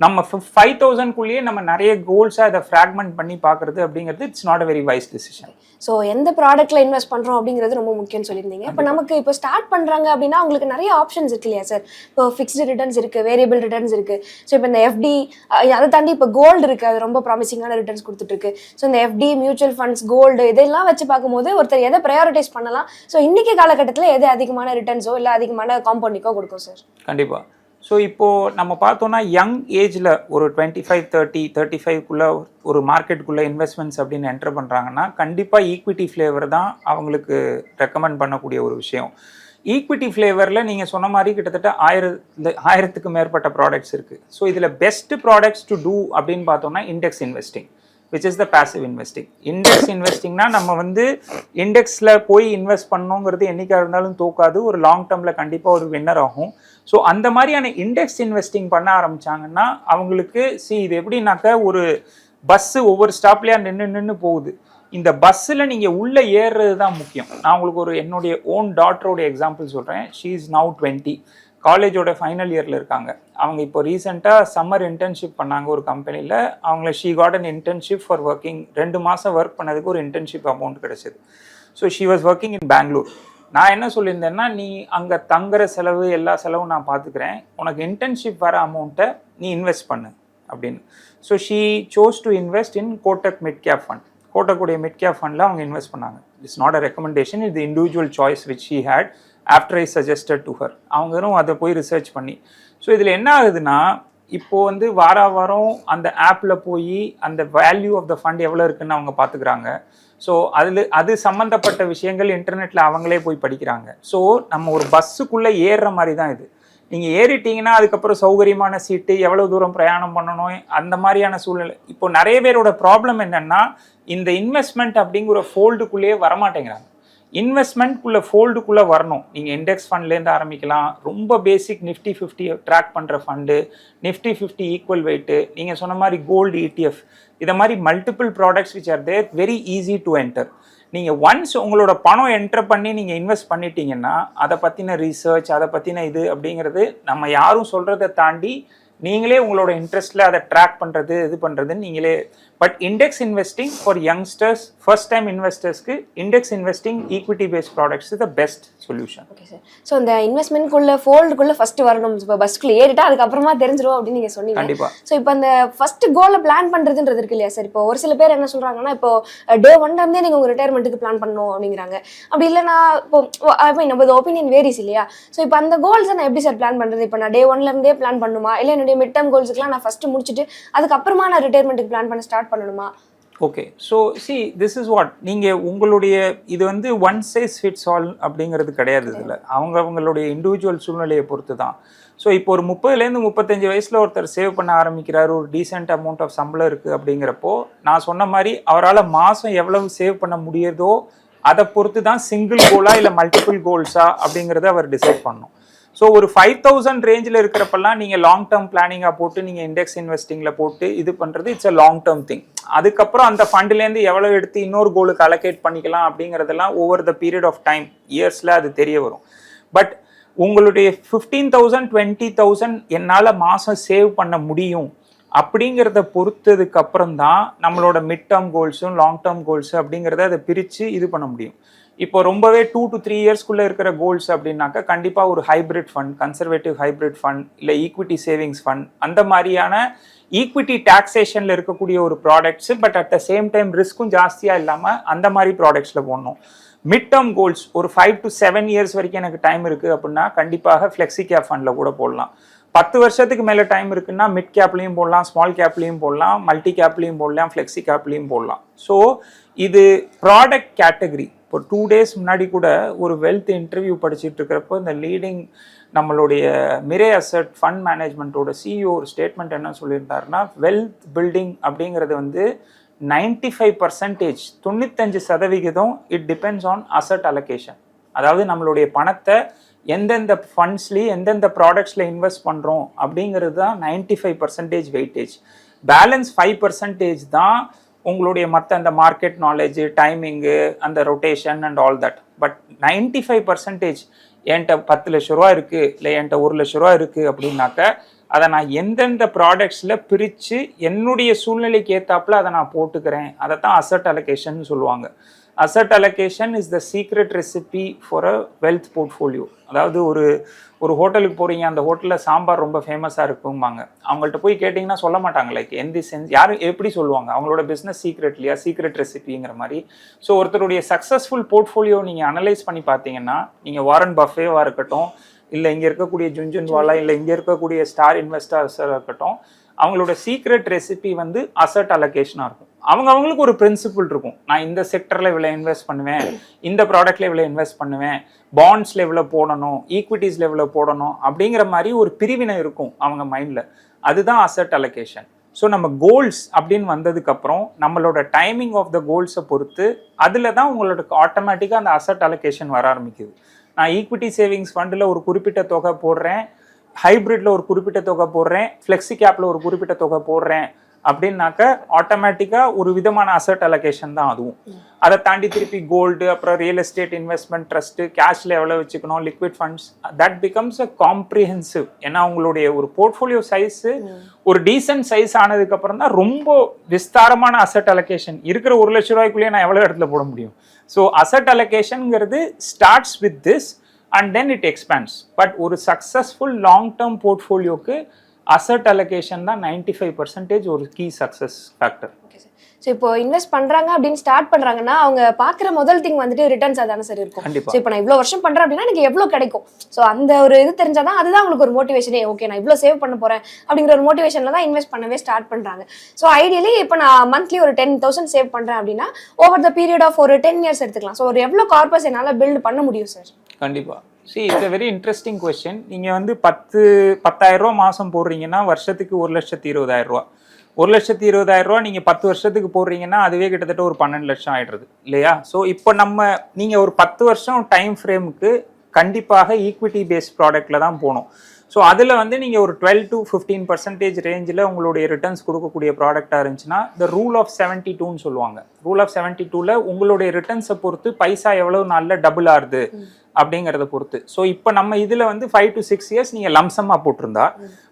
நம்ம ஃபைவ் தௌசண்ட்குள்ளேயே நம்ம நிறைய கோல்ஸாக இதை ஃப்ராக்மெண்ட் பண்ணி பார்க்குறது அப்படிங்கிறது it's not a very wise decision so எந்த ப்ராடக்ட்ல இன்வெஸ்ட் பண்றோம் அப்படிங்கிறது ரொம்ப முக்கியம்னு சொல்லியிருந்தீங்க. இப்போ நமக்கு இப்போ ஸ்டார்ட் பண்றாங்க அப்படின்னா உங்களுக்கு நிறைய ஆப்ஷன்ஸ் இருக்கு இல்லையா சார் இப்போ ஃபிக்ஸ்டு ரிட்டர்ன்ஸ் இருக்கு வேரியபிள் ரிட்டர்ன்ஸ் இருக்கு. ஸோ இப்போ இந்த எஃப்டி அதை தாண்டி இப்போ கோல்டு இருக்கு. அது ரொம்ப ப்ராமிசிங்கான ரிட்டர்ன்ஸ் கொடுத்துட்டு இருக்கு ஸோ இந்த எஃப்டி மியூச்சுவல் ஃபண்ட்ஸ் கோல்டு இதெல்லாம் வச்சு பார்க்கும்போது ஒருத்தர் எதை ப்ரையாரிட்டைஸ் பண்ணலாம்? ஸோ இன்னைக்கு காலகட்டத்தில் எது அதிகமான ரிட்டர்ன்ஸோ இல்லை அதிகமான காம்பவுண்டிங்கோ கொடுக்கும் சார் கண்டிப்பாக ஸோ இப்போது நம்ம பார்த்தோன்னா யங் ஏஜில் ஒரு டுவெண்ட்டி ஃபைவ் தேர்ட்டி தேர்ட்டி ஃபைவ்க்குள்ளே ஒரு மார்க்கெட்டுக்குள்ளே இன்வெஸ்ட்மெண்ட்ஸ் அப்படின்னு என்டர் பண்ணுறாங்கன்னா கண்டிப்பாக ஈக்விட்டி ஃப்ளேவர் தான் அவங்களுக்கு ரெக்கமெண்ட் பண்ணக்கூடிய ஒரு விஷயம். ஈக்விட்டி ஃப்ளேவரில் நீங்கள் சொன்ன மாதிரி கிட்டத்தட்ட ஆயிரத்து ஆயிரத்துக்கு மேற்பட்ட ப்ராடக்ட்ஸ் இருக்குது ஸோ இதில் பெஸ்ட் ப்ராடக்ட்ஸ் டு டூ அப்படின்னு பார்த்தோம்னா index investing which is the passive investing index இன்வெஸ்டிங்னா நம்ம வந்து இண்டெக்ஸில் போய் இன்வெஸ்ட் பண்ணோங்கிறது என்றைக்காக இருந்தாலும் தோக்காது. ஒரு லாங் டேர்மில் கண்டிப்பாக ஒரு வின்னர் ஆகும். ஸோ அந்த மாதிரியான இண்டெக்ஸ் இன்வெஸ்டிங் பண்ண ஆரம்பிச்சாங்கன்னா அவங்களுக்கு சி இது எப்படின்னாக்க ஒரு பஸ்ஸு ஒவ்வொரு ஸ்டாப்லேயா நின்று நின்று போகுது. இந்த பஸ்ஸில் நீங்கள் உள்ளே ஏறுறது தான் முக்கியம். நான் உங்களுக்கு ஒரு என்னுடைய ஓன் டாட்டரோட எக்ஸாம்பிள் சொல்கிறேன் ஷீ இஸ் நவு டுவெண்ட்டி காலேஜோட ஃபைனல் இயரில் இருக்காங்க. அவங்க இப்போ ரீசெண்டாக சம்மர் இன்டர்ன்ஷிப் பண்ணாங்க ஒரு கம்பெனியில் அவங்கள she got an internship for working ரெண்டு மாதம் ஒர்க் பண்ணதுக்கு ஒரு இன்டர்ன்ஷிப் அமௌண்ட் கிடச்சிது. So she was working in Bangalore நான் என்ன சொல்லியிருந்தேன்னா நீ அங்கே தங்குற செலவு எல்லா செலவும் நான் பார்த்துக்கிறேன் உனக்கு இன்டர்ன்ஷிப் வர அமௌண்ட்டை நீ இன்வெஸ்ட் பண்ணு அப்படின்னு. So she chose to invest in Kotak mid cap fund கோட்டக்குடைய mid cap ஃபண்டில் அவங்க இன்வெஸ்ட் பண்ணாங்க. இட்ஸ் நாட் அ ரெக்கமெண்டேஷன் இது individual choice which she had after I suggested to her அவங்களும் அதை போய் ரிசர்ச் பண்ணி. ஸோ இதில் என்ன ஆகுதுன்னா இப்போ வந்து வார வாரம் அந்த ஆப்பில் போய் அந்த வேல்யூ ஆஃப் த ஃபண்ட் எவ்வளோ இருக்குன்னு அவங்க பார்த்துக்கிறாங்க ஸோ அதில் அது சம்மந்தப்பட்ட விஷயங்கள் இன்டர்நெட்டில் அவங்களே போய் படிக்கிறாங்க. ஸோ நம்ம ஒரு பஸ்ஸுக்குள்ளே ஏறுற மாதிரி தான் இது. நீங்கள் ஏறிட்டீங்கன்னா அதுக்கப்புறம் சௌகரியமான சீட்டு எவ்வளோ தூரம் பிரயாணம் பண்ணணும் அந்த மாதிரியான சூழ்நிலை. இப்போ நிறைய பேரோட ப்ராப்ளம் என்னென்னா இந்த இன்வெஸ்ட்மெண்ட் அப்படிங்கிற ஃபோல்டுக்குள்ளேயே வரமாட்டேங்கிறாங்க. இன்வெஸ்ட்மெண்ட்குள்ளே ஃபோல்டுக்குள்ளே வரணும். நீங்கள் இண்டெக்ஸ் ஃபண்ட்லேருந்து ஆரம்பிக்கலாம். ரொம்ப பேசிக் நிஃப்டி ஃபிஃப்டி ட்ராக் பண்ணுற fund Nifty fifty equal weight நீங்கள் சொன்ன மாதிரி கோல்டு இடிஎஃப் இதை மாதிரி multiple products which are there very easy to enter நீங்கள் ஒன்ஸ் உங்களோட பணம் என்டர் பண்ணி நீங்கள் இன்வெஸ்ட் பண்ணிட்டீங்கன்னா அதை பற்றின ரீசர்ச் அதை பற்றின இது அப்படிங்கிறது நம்ம யாரும் சொல்கிறத தாண்டி நீங்களே உங்களோட இன்ட்ரெஸ்ட்டில் அதை ட்ராக் பண்ணுறது இது பண்ணுறதுன்னு நீங்களே but index investing for youngsters first time இன்வெஸ்டர்ஸ்க்கு index investing equity based products the best solution okay sir so இந்த இன்வெஸ்ட்மெண்ட்குள்ள ஃபோல்டுக்குள்ள ஃபர்ஸ்ட் வரணும். இப்போ பஸ்க்குள்ள ஏறிட்டா அதுக்கப்புறமா தெரிஞ்சிரும் அப்படின்னு நீங்க சொன்னீங்க. கண்டிப்பா. ஸோ இப்போ அந்த ஃபர்ஸ்ட் கோலை பிளான் பண்றதுன்றது இருக்கு இல்லையா சார் இப்போ ஒரு சில பேர் என்ன சொல்றாங்கன்னா இப்போ டே ஒன்ல இருந்தே நீங்க உங்க ரிட்டையர்மெண்ட்டுக்கு பிளான் பண்ணணும் அப்படிங்கிறாங்க. அப்படி இல்லைனா இப்போ ஐ மீன் நம்ம ஒப்பீனியன் வேரிஸ் இல்லையா? ஸோ இப்போ அந்த கோல்ஸை நான் எப்படி சார் பிளான் பண்றது? இப்போ நான் டே ஒன்ல இருந்தே பிளான் பண்ணுமா? இல்லை என்னுடைய மிட் டேர்ம் கோல்ஸுக்குலாம் நான் ஃபர்ஸ்ட் முடிச்சுட்டு அதுக்கப்புறமா நான் ரிட்டையர்மெண்ட்டுக்கு பிளான் பண்ண ஸ்டார்ட் பண்ணணுமா? Okay so see this is what நீங்கள் உங்களுடைய இது வந்து ஒன் சைஸ் ஃபிட்ஸ் ஆல் அப்படிங்கிறது கிடையாது இதில். அவங்க அவங்களுடைய இண்டிவிஜுவல் சூழ்நிலையை பொறுத்து தான் ஸோ இப்போ ஒரு முப்பதுலேருந்து முப்பத்தஞ்சு வயசில் ஒருத்தர் சேவ் பண்ண ஆரம்பிக்கிறாரு ஒரு டீசென்ட் அமௌண்ட் ஆஃப் சம்பளம் இருக்குது அப்படிங்கிறப்போ நான் சொன்ன மாதிரி அவரால் மாதம் எவ்வளவு சேவ் பண்ண முடியுதோ அதை பொறுத்து தான் சிங்கிள் கோலா இல்லை மல்டிபிள் கோல்ஸா அப்படிங்கிறத அவர் டிசைட் பண்ணணும். ஸோ ஒரு ஃபைவ் தௌசண்ட் ரேஞ்சில் இருக்கிறப்பெல்லாம் நீங்கள் லாங் டேர்ம் பிளானிங்காக போட்டு நீங்கள் இண்டெக்ஸ் இன்வெஸ்டிங்கில் போட்டு இது பண்ணுறது it's a long term thing அதுக்கப்புறம் அந்த ஃபண்ட்லேருந்து எவ்வளோ எடுத்து இன்னொரு கோலுக்கு அலோகேட் பண்ணிக்கலாம் அப்படிங்கிறதெல்லாம் over the period of time இயர்ஸில் அது தெரிய வரும். பட் உங்களுடைய ஃபிஃப்டீன் தௌசண்ட் டுவெண்ட்டி தௌசண்ட் என்னால் மாதம் சேவ் பண்ண முடியும் அப்படிங்கிறத பொறுத்ததுக்கு அப்புறம் தான் நம்மளோட மிட் டேர்ம் கோல்ஸும் லாங் டேர்ம் கோல்ஸு அப்படிங்கிறத அதை பிரித்து இது பண்ண முடியும். இப்போ ரொம்பவே டூ டு த்ரீ இயர்ஸ்க்குள்ளே இருக்கிற கோல்ஸ் அப்படின்னாக்கா கண்டிப்பாக ஒரு hybrid fund conservative hybrid fund இல்லை ஈக்விட்டி சேவிங்ஸ் ஃபண்ட் அந்த மாதிரியான ஈக்விட்டி டாக்ஸேஷனில் இருக்கக்கூடிய ஒரு products but at the same time ரிஸ்க்கும் ஜாஸ்தியாக இல்லாமல் அந்த மாதிரி ப்ராடக்ட்ஸில் போடணும். மிட் டேர்ம் கோல்ஸ் ஒரு ஃபைவ் டு செவன் இயர்ஸ் வரைக்கும் எனக்கு டைம் இருக்குது அப்படின்னா கண்டிப்பாக ஃப்ளெக்ஸி கேப் ஃபண்டில் கூட போடலாம். பத்து வருஷத்துக்கு மேலே டைம் இருக்குன்னா மிட் கேப்லேயும் போடலாம் ஸ்மால் கேப்லேயும் போடலாம் மல்டி கேப்லேயும் போடலாம் ஃப்ளெக்ஸி கேப்லேயும் போடலாம். ஸோ இது ப்ராடக்ட் கேட்டகரி இப்போ டூ டேஸ் முன்னாடி கூட ஒரு வெல்த் இன்டர்வியூ படிச்சுட்டு இருக்கிறப்போ இந்த லீடிங் நம்மளுடைய மிரே அசட் ஃபண்ட் மேனேஜ்மெண்ட்டோட சிஇஓ ஒரு ஸ்டேட்மெண்ட் என்ன சொல்லியிருந்தாருன்னா வெல்த் பில்டிங் அப்படிங்கிறது வந்து நைன்டி ஃபைவ் பர்சன்டேஜ் தொண்ணூத்தஞ்சு சதவிகிதம் it depends on asset allocation அதாவது நம்மளுடைய பணத்தை எந்தெந்த ஃபண்ட்ஸ்லேயும் எந்தெந்த ப்ராடக்ட்ஸில் இன்வெஸ்ட் பண்ணுறோம் அப்படிங்கிறது தான் ninety five percentage weightage balance five percentage தான் உங்களுடைய மற்ற அந்த மார்க்கெட் நாலேஜ் டைமிங்கு அந்த rotation and all that but ninety five percentage என்கிட்ட பத்து லட்ச ரூபா இருக்குது இல்லை என்கிட்ட ஒரு லட்ச ரூபா இருக்குது அப்படின்னாக்க அதை நான் எந்தெந்த ப்ராடக்ட்ஸில் பிரித்து என்னுடைய சூழ்நிலைக்கு ஏற்றாப்புல அதை நான் போட்டுக்கிறேன். அதை தான் அசட் அலோகேஷன் சொல்லுவாங்க. Asset allocation is the secret recipe for a wealth portfolio அதாவது ஒரு ஒரு ஹோட்டலுக்கு போகிறீங்க அந்த ஹோட்டலில் சாம்பார் ரொம்ப ஃபேமஸாக இருக்கும்பாங்க. அவங்கள்ட்ட போய் கேட்டிங்கன்னா சொல்ல மாட்டாங்க லைக் எந்த சென்ஸ் யார் எப்படி சொல்லுவாங்க? அவங்களோட பிஸ்னஸ் சீக்ரெட் இல்லையா? சீக்ரெட் ரெசிபிங்கிற மாதிரி. ஸோ ஒருத்தருடைய சக்ஸஸ்ஃபுல் போர்ட்ஃபோலியோ நீங்கள் அனலைஸ் பண்ணி பார்த்தீங்கன்னா நீங்கள் வாரன் பஃபேவாக இருக்கட்டும் இல்லை இங்கே இருக்கக்கூடிய ஜுன்ஜுன்வாலா இல்லை இங்கே இருக்கக்கூடிய ஸ்டார் இன்வெஸ்டர்ஸாக இருக்கட்டும் அவங்களோட சீக்ரெட் ரெசிபி வந்து அசட் அலோகேஷனாக இருக்கும். அவங்க அவங்களுக்கு ஒரு பிரின்சிபிள் இருக்கும். நான் இந்த செக்டரில் இவ்வளோ இன்வெஸ்ட் பண்ணுவேன் இந்த ப்ராடக்ட்ல இவ்வளோ இன்வெஸ்ட் பண்ணுவேன் பாண்ட்ஸில் எவ்வளோ போடணும் ஈக்விட்டிஸில் எவ்வளோ போடணும் அப்படிங்கிற மாதிரி ஒரு பிரிவினை இருக்கும் அவங்க மைண்டில் அதுதான் அசட் அலோகேஷன் ஸோ நம்ம கோல்ஸ் அப்படின்னு வந்ததுக்கப்புறம் நம்மளோட டைமிங் ஆஃப் த கோல்ஸை பொறுத்து அதில் தான் உங்களோட ஆட்டோமேட்டிக்காக அந்த அசட் அலோகேஷன் வர ஆரம்பிக்குது. நான் ஈக்விட்டி சேவிங்ஸ் ஃபண்டில் ஒரு குறிப்பிட்ட தொகை போடுறேன் ஹைப்ரிட்ல ஒரு குறிப்பிட்ட தொகை போடுறேன் ஃப்ளெக்ஸி கேப்ல ஒரு குறிப்பிட்ட தொகை போடுறேன் அப்படின்னாக்க ஆட்டோமேட்டிக்காக ஒரு விதமான அசட் அலோகேஷன் தான் அதுவும். அதை தாண்டி திருப்பி கோல்டு அப்புறம் ரியல் எஸ்டேட் இன்வெஸ்ட்மெண்ட் ட்ரஸ்ட்டு கேஷ்ல எவ்வளோ வச்சுக்கணும் liquid funds that becomes a comprehensive ஏன்னா உங்களுடைய ஒரு போர்ட்ஃபோலியோ சைஸு ஒரு டீசென்ட் சைஸ் ஆனதுக்கப்புறம் தான் ரொம்ப விஸ்தாரமான அசட் அலோகேஷன் இருக்கிற ஒரு லட்ச ரூபாய்க்குள்ளேயே நான் எவ்வளோ இடத்துல போட முடியும்? So asset அலோகேஷன்ங்கிறது starts with this and then it expands but ஒரு சக்ஸஸ்ஃபுல் லாங் டேர்ம் போர்ட்ஃபோலியோக்கு அசட் அலோகேஷன் தான் நைன்டி ஃபைவ் பர்சன்டேஜ் ஒரு கீ சக்ஸஸ் ஃபேக்டர் ஸோ இப்போ இன்வெஸ்ட் பண்றாங்க அப்படின்னு ஸ்டார்ட் பண்றாங்கன்னா அவங்க பார்க்குற முதல் திங் வந்துட்டு ரிட்டர்ன்ஸ் அதானே சார் இருக்கும். ஸோ இப்போ நான் இவ்வளோ வருஷம் பண்றேன் அப்படின்னா எனக்கு எவ்வளோ கிடைக்கும்? ஸோ அந்த ஒரு இது தெரிஞ்சாதான் அதுதான் அவங்களுக்கு ஒரு மோட்டிவேஷனே ஓகே நான் இவ்வளோ சேவ் பண்ண போறேன் அப்படிங்கிற ஒரு மோட்டிவேஷன்ல தான் இன்வெஸ்ட் பண்ணவே ஸ்டார்ட் பண்றாங்க. ஸோ ஐடியலி இப்போ நான் மந்த்லி ஒரு டென் தௌசண்ட் சேவ் பண்றேன் அப்படின்னா ஓவர் த பீரியட் ஆஃப் ஒரு டென் இயர்ஸ் எடுத்துக்கலாம். ஸோ ஒரு எவ்வளோ கார்பஸ் என்னால் பில்ட் பண்ண முடியும் சார் கண்டிப்பா. See it's a very interesting question நீங்க வந்து பத்து பத்தாயிரம் ரூபா மாசம் போடுறீங்கன்னா வருஷத்துக்கு ஒரு லட்சத்தி இருபதாயிரம் ரூபா. ஒரு லட்சத்தி இருபதாயிரம் ரூபா நீங்க பத்து வருஷத்துக்கு போடுறீங்கன்னா அதுவே கிட்டத்தட்ட ஒரு பன்னெண்டு லட்சம் ஆயிடுறது இல்லையா? ஸோ இப்போ நம்ம நீங்க ஒரு பத்து வருஷம் டைம் ஃப்ரேமுக்கு கண்டிப்பாக ஈக்விட்டி பேஸ்ட் ப்ராடக்ட்ல தான் போகணும். ஸோ அதில் வந்து நீங்கள் ஒரு டுவெல் டு ஃபிஃப்டீன் பர்சன்டேஜ் ரேஞ்சில் உங்களுடைய ரிட்டர்ன்ஸ் கொடுக்கக்கூடிய ப்ராடக்டாக இருந்துச்சுன்னா இந்த ரூல் ஆஃப் செவன்ட்டி டூன்னு சொல்லுவாங்க. ரூல் ஆஃப் செவன்ட்டி டூவில் உங்களுடைய ரிட்டர்ன்ஸை பொறுத்து பைசா எவ்வளவு நாளில் டபுள் ஆகுது அப்படிங்கிறத பொறுத்து. ஸோ இப்போ நம்ம இதில் வந்து ஃபைவ் டு சிக்ஸ் இயர்ஸ் நீங்கள் லம்சமாக போட்டிருந்தா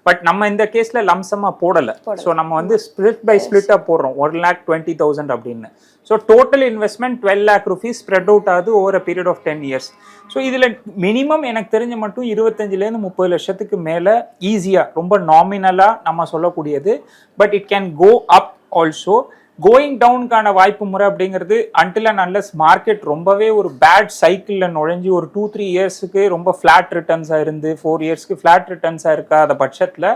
பட் நம்ம இந்த கேஸில் லம்சமாக போடலை. போடல. ஸோ நம்ம வந்து ஸ்பிளிட் பை ஸ்பிளிட்டாக போடுறோம். ஒன் லேக் டுவெண்ட்டி தௌசண்ட் அப்படின்னு. So total investment twelve lakh rupees spread out ஆகுது over a period of ten years so இதில் மினிமம் எனக்கு தெரிஞ்ச மட்டும் இருபத்தஞ்சிலேருந்து முப்பது லட்சத்துக்கு மேலே ஈஸியாக ரொம்ப நாமினலாக நம்ம சொல்லக்கூடியது. But it can go up also going டவுனுக்கான வாய்ப்பு முறை அப்படிங்கிறது அன்டில் அண்ட் அன்லஸ் மார்க்கெட் ரொம்பவே ஒரு பேட் சைக்கிளில் நுழைஞ்சு ஒரு டூ த்ரீ இயர்ஸுக்கு ரொம்ப ஃப்ளாட் ரிட்டர்ன்ஸாக இருந்து ஃபோர் இயர்ஸ்க்கு ஃப்ளாட் ரிட்டர்ன்ஸாக இருக்காத பட்சத்தில்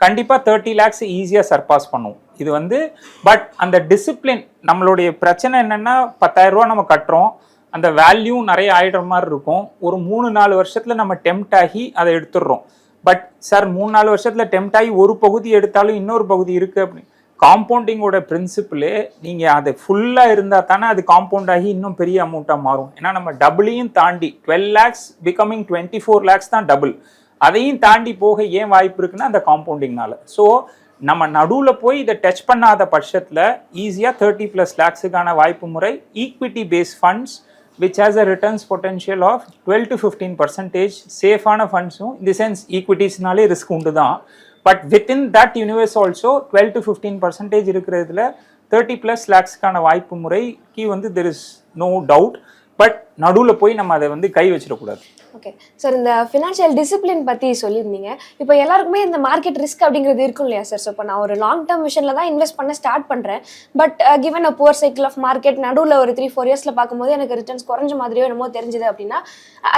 கண்டிப்பாக தேர்ட்டி லேக்ஸ் ஈஸியாக சர்பாஸ் பண்ணுவோம். இது வந்து பட் அந்த டிசிப்ளின் நம்மளுடைய பிரச்சனை என்னென்னா பத்தாயிரம் ரூபா நம்ம கட்டுறோம். அந்த வேல்யூ நிறைய ஆயிடுற மாதிரி இருக்கும். ஒரு மூணு நாலு வருஷத்தில் நம்ம டெம்ட் ஆகி அதை எடுத்துடுறோம். பட் சார் மூணு நாலு வருஷத்தில் டெம்ட் ஆகி ஒரு பகுதி எடுத்தாலும் இன்னொரு பகுதி இருக்குது அப்படின்னு காம்பவுண்டிங்கோட பிரின்சிபிளே நீங்கள் அது ஃபுல்லாக இருந்தால் தானே அது காம்பவுண்ட் ஆகி இன்னும் பெரிய அமௌண்ட்டாக மாறும். ஏன்னா நம்ம டபுளையும் தாண்டி twelve lakhs becoming twenty four lakhs தான் டபுள் அதையும் தாண்டி போக ஏன் வாய்ப்பு இருக்குன்னா அந்த காம்பவுண்டிங்னால ஸோ நம்ம நடுவில் போய் இதை டச் பண்ணாத பட்சத்தில் ஈஸியாக தேர்ட்டி ப்ளஸ் லேக்ஸுக்கான வாய்ப்பு முறை equity base funds which has a returns potential of twelve to fifteen percentage சேஃபான ஃபண்ட்ஸும் இந்த சென்ஸ் ஈக்விட்டிஸ்னாலே ரிஸ்க் உண்டு தான். But within that universe also twelve to fifteen percentage இருக்கிறதுல தேர்ட்டி ப்ளஸ் லேக்ஸுக்கான வாய்ப்பு முறைக்கு வந்து there is no doubt but நடுவில் போய் நம்ம அதை வந்து கை வச்சிடக்கூடாது. ஓகே சார் இந்த ஃபினான்ஷியல் டிசிப்ளின் பற்றி சொல்லியிருந்தீங்க. இப்போ எல்லாருக்குமே இந்த மார்க்கெட் ரிஸ்க் அப்படிங்கிறது இருக்கும் இல்லையா சார் ஸோ இப்போ நான் ஒரு லாங் டேர்ம் விஷனில் தான் இன்வெஸ்ட் பண்ண ஸ்டார்ட் பண்ணுறேன் but given a poor cycle of market நடுவில் ஒரு த்ரீ ஃபோர் இயர்ஸில் பார்க்கும்போது எனக்கு ரிட்டர்ன்ஸ் குறைஞ்ச மாதிரியோ என்னமோ தெரிஞ்சுது அப்படின்னா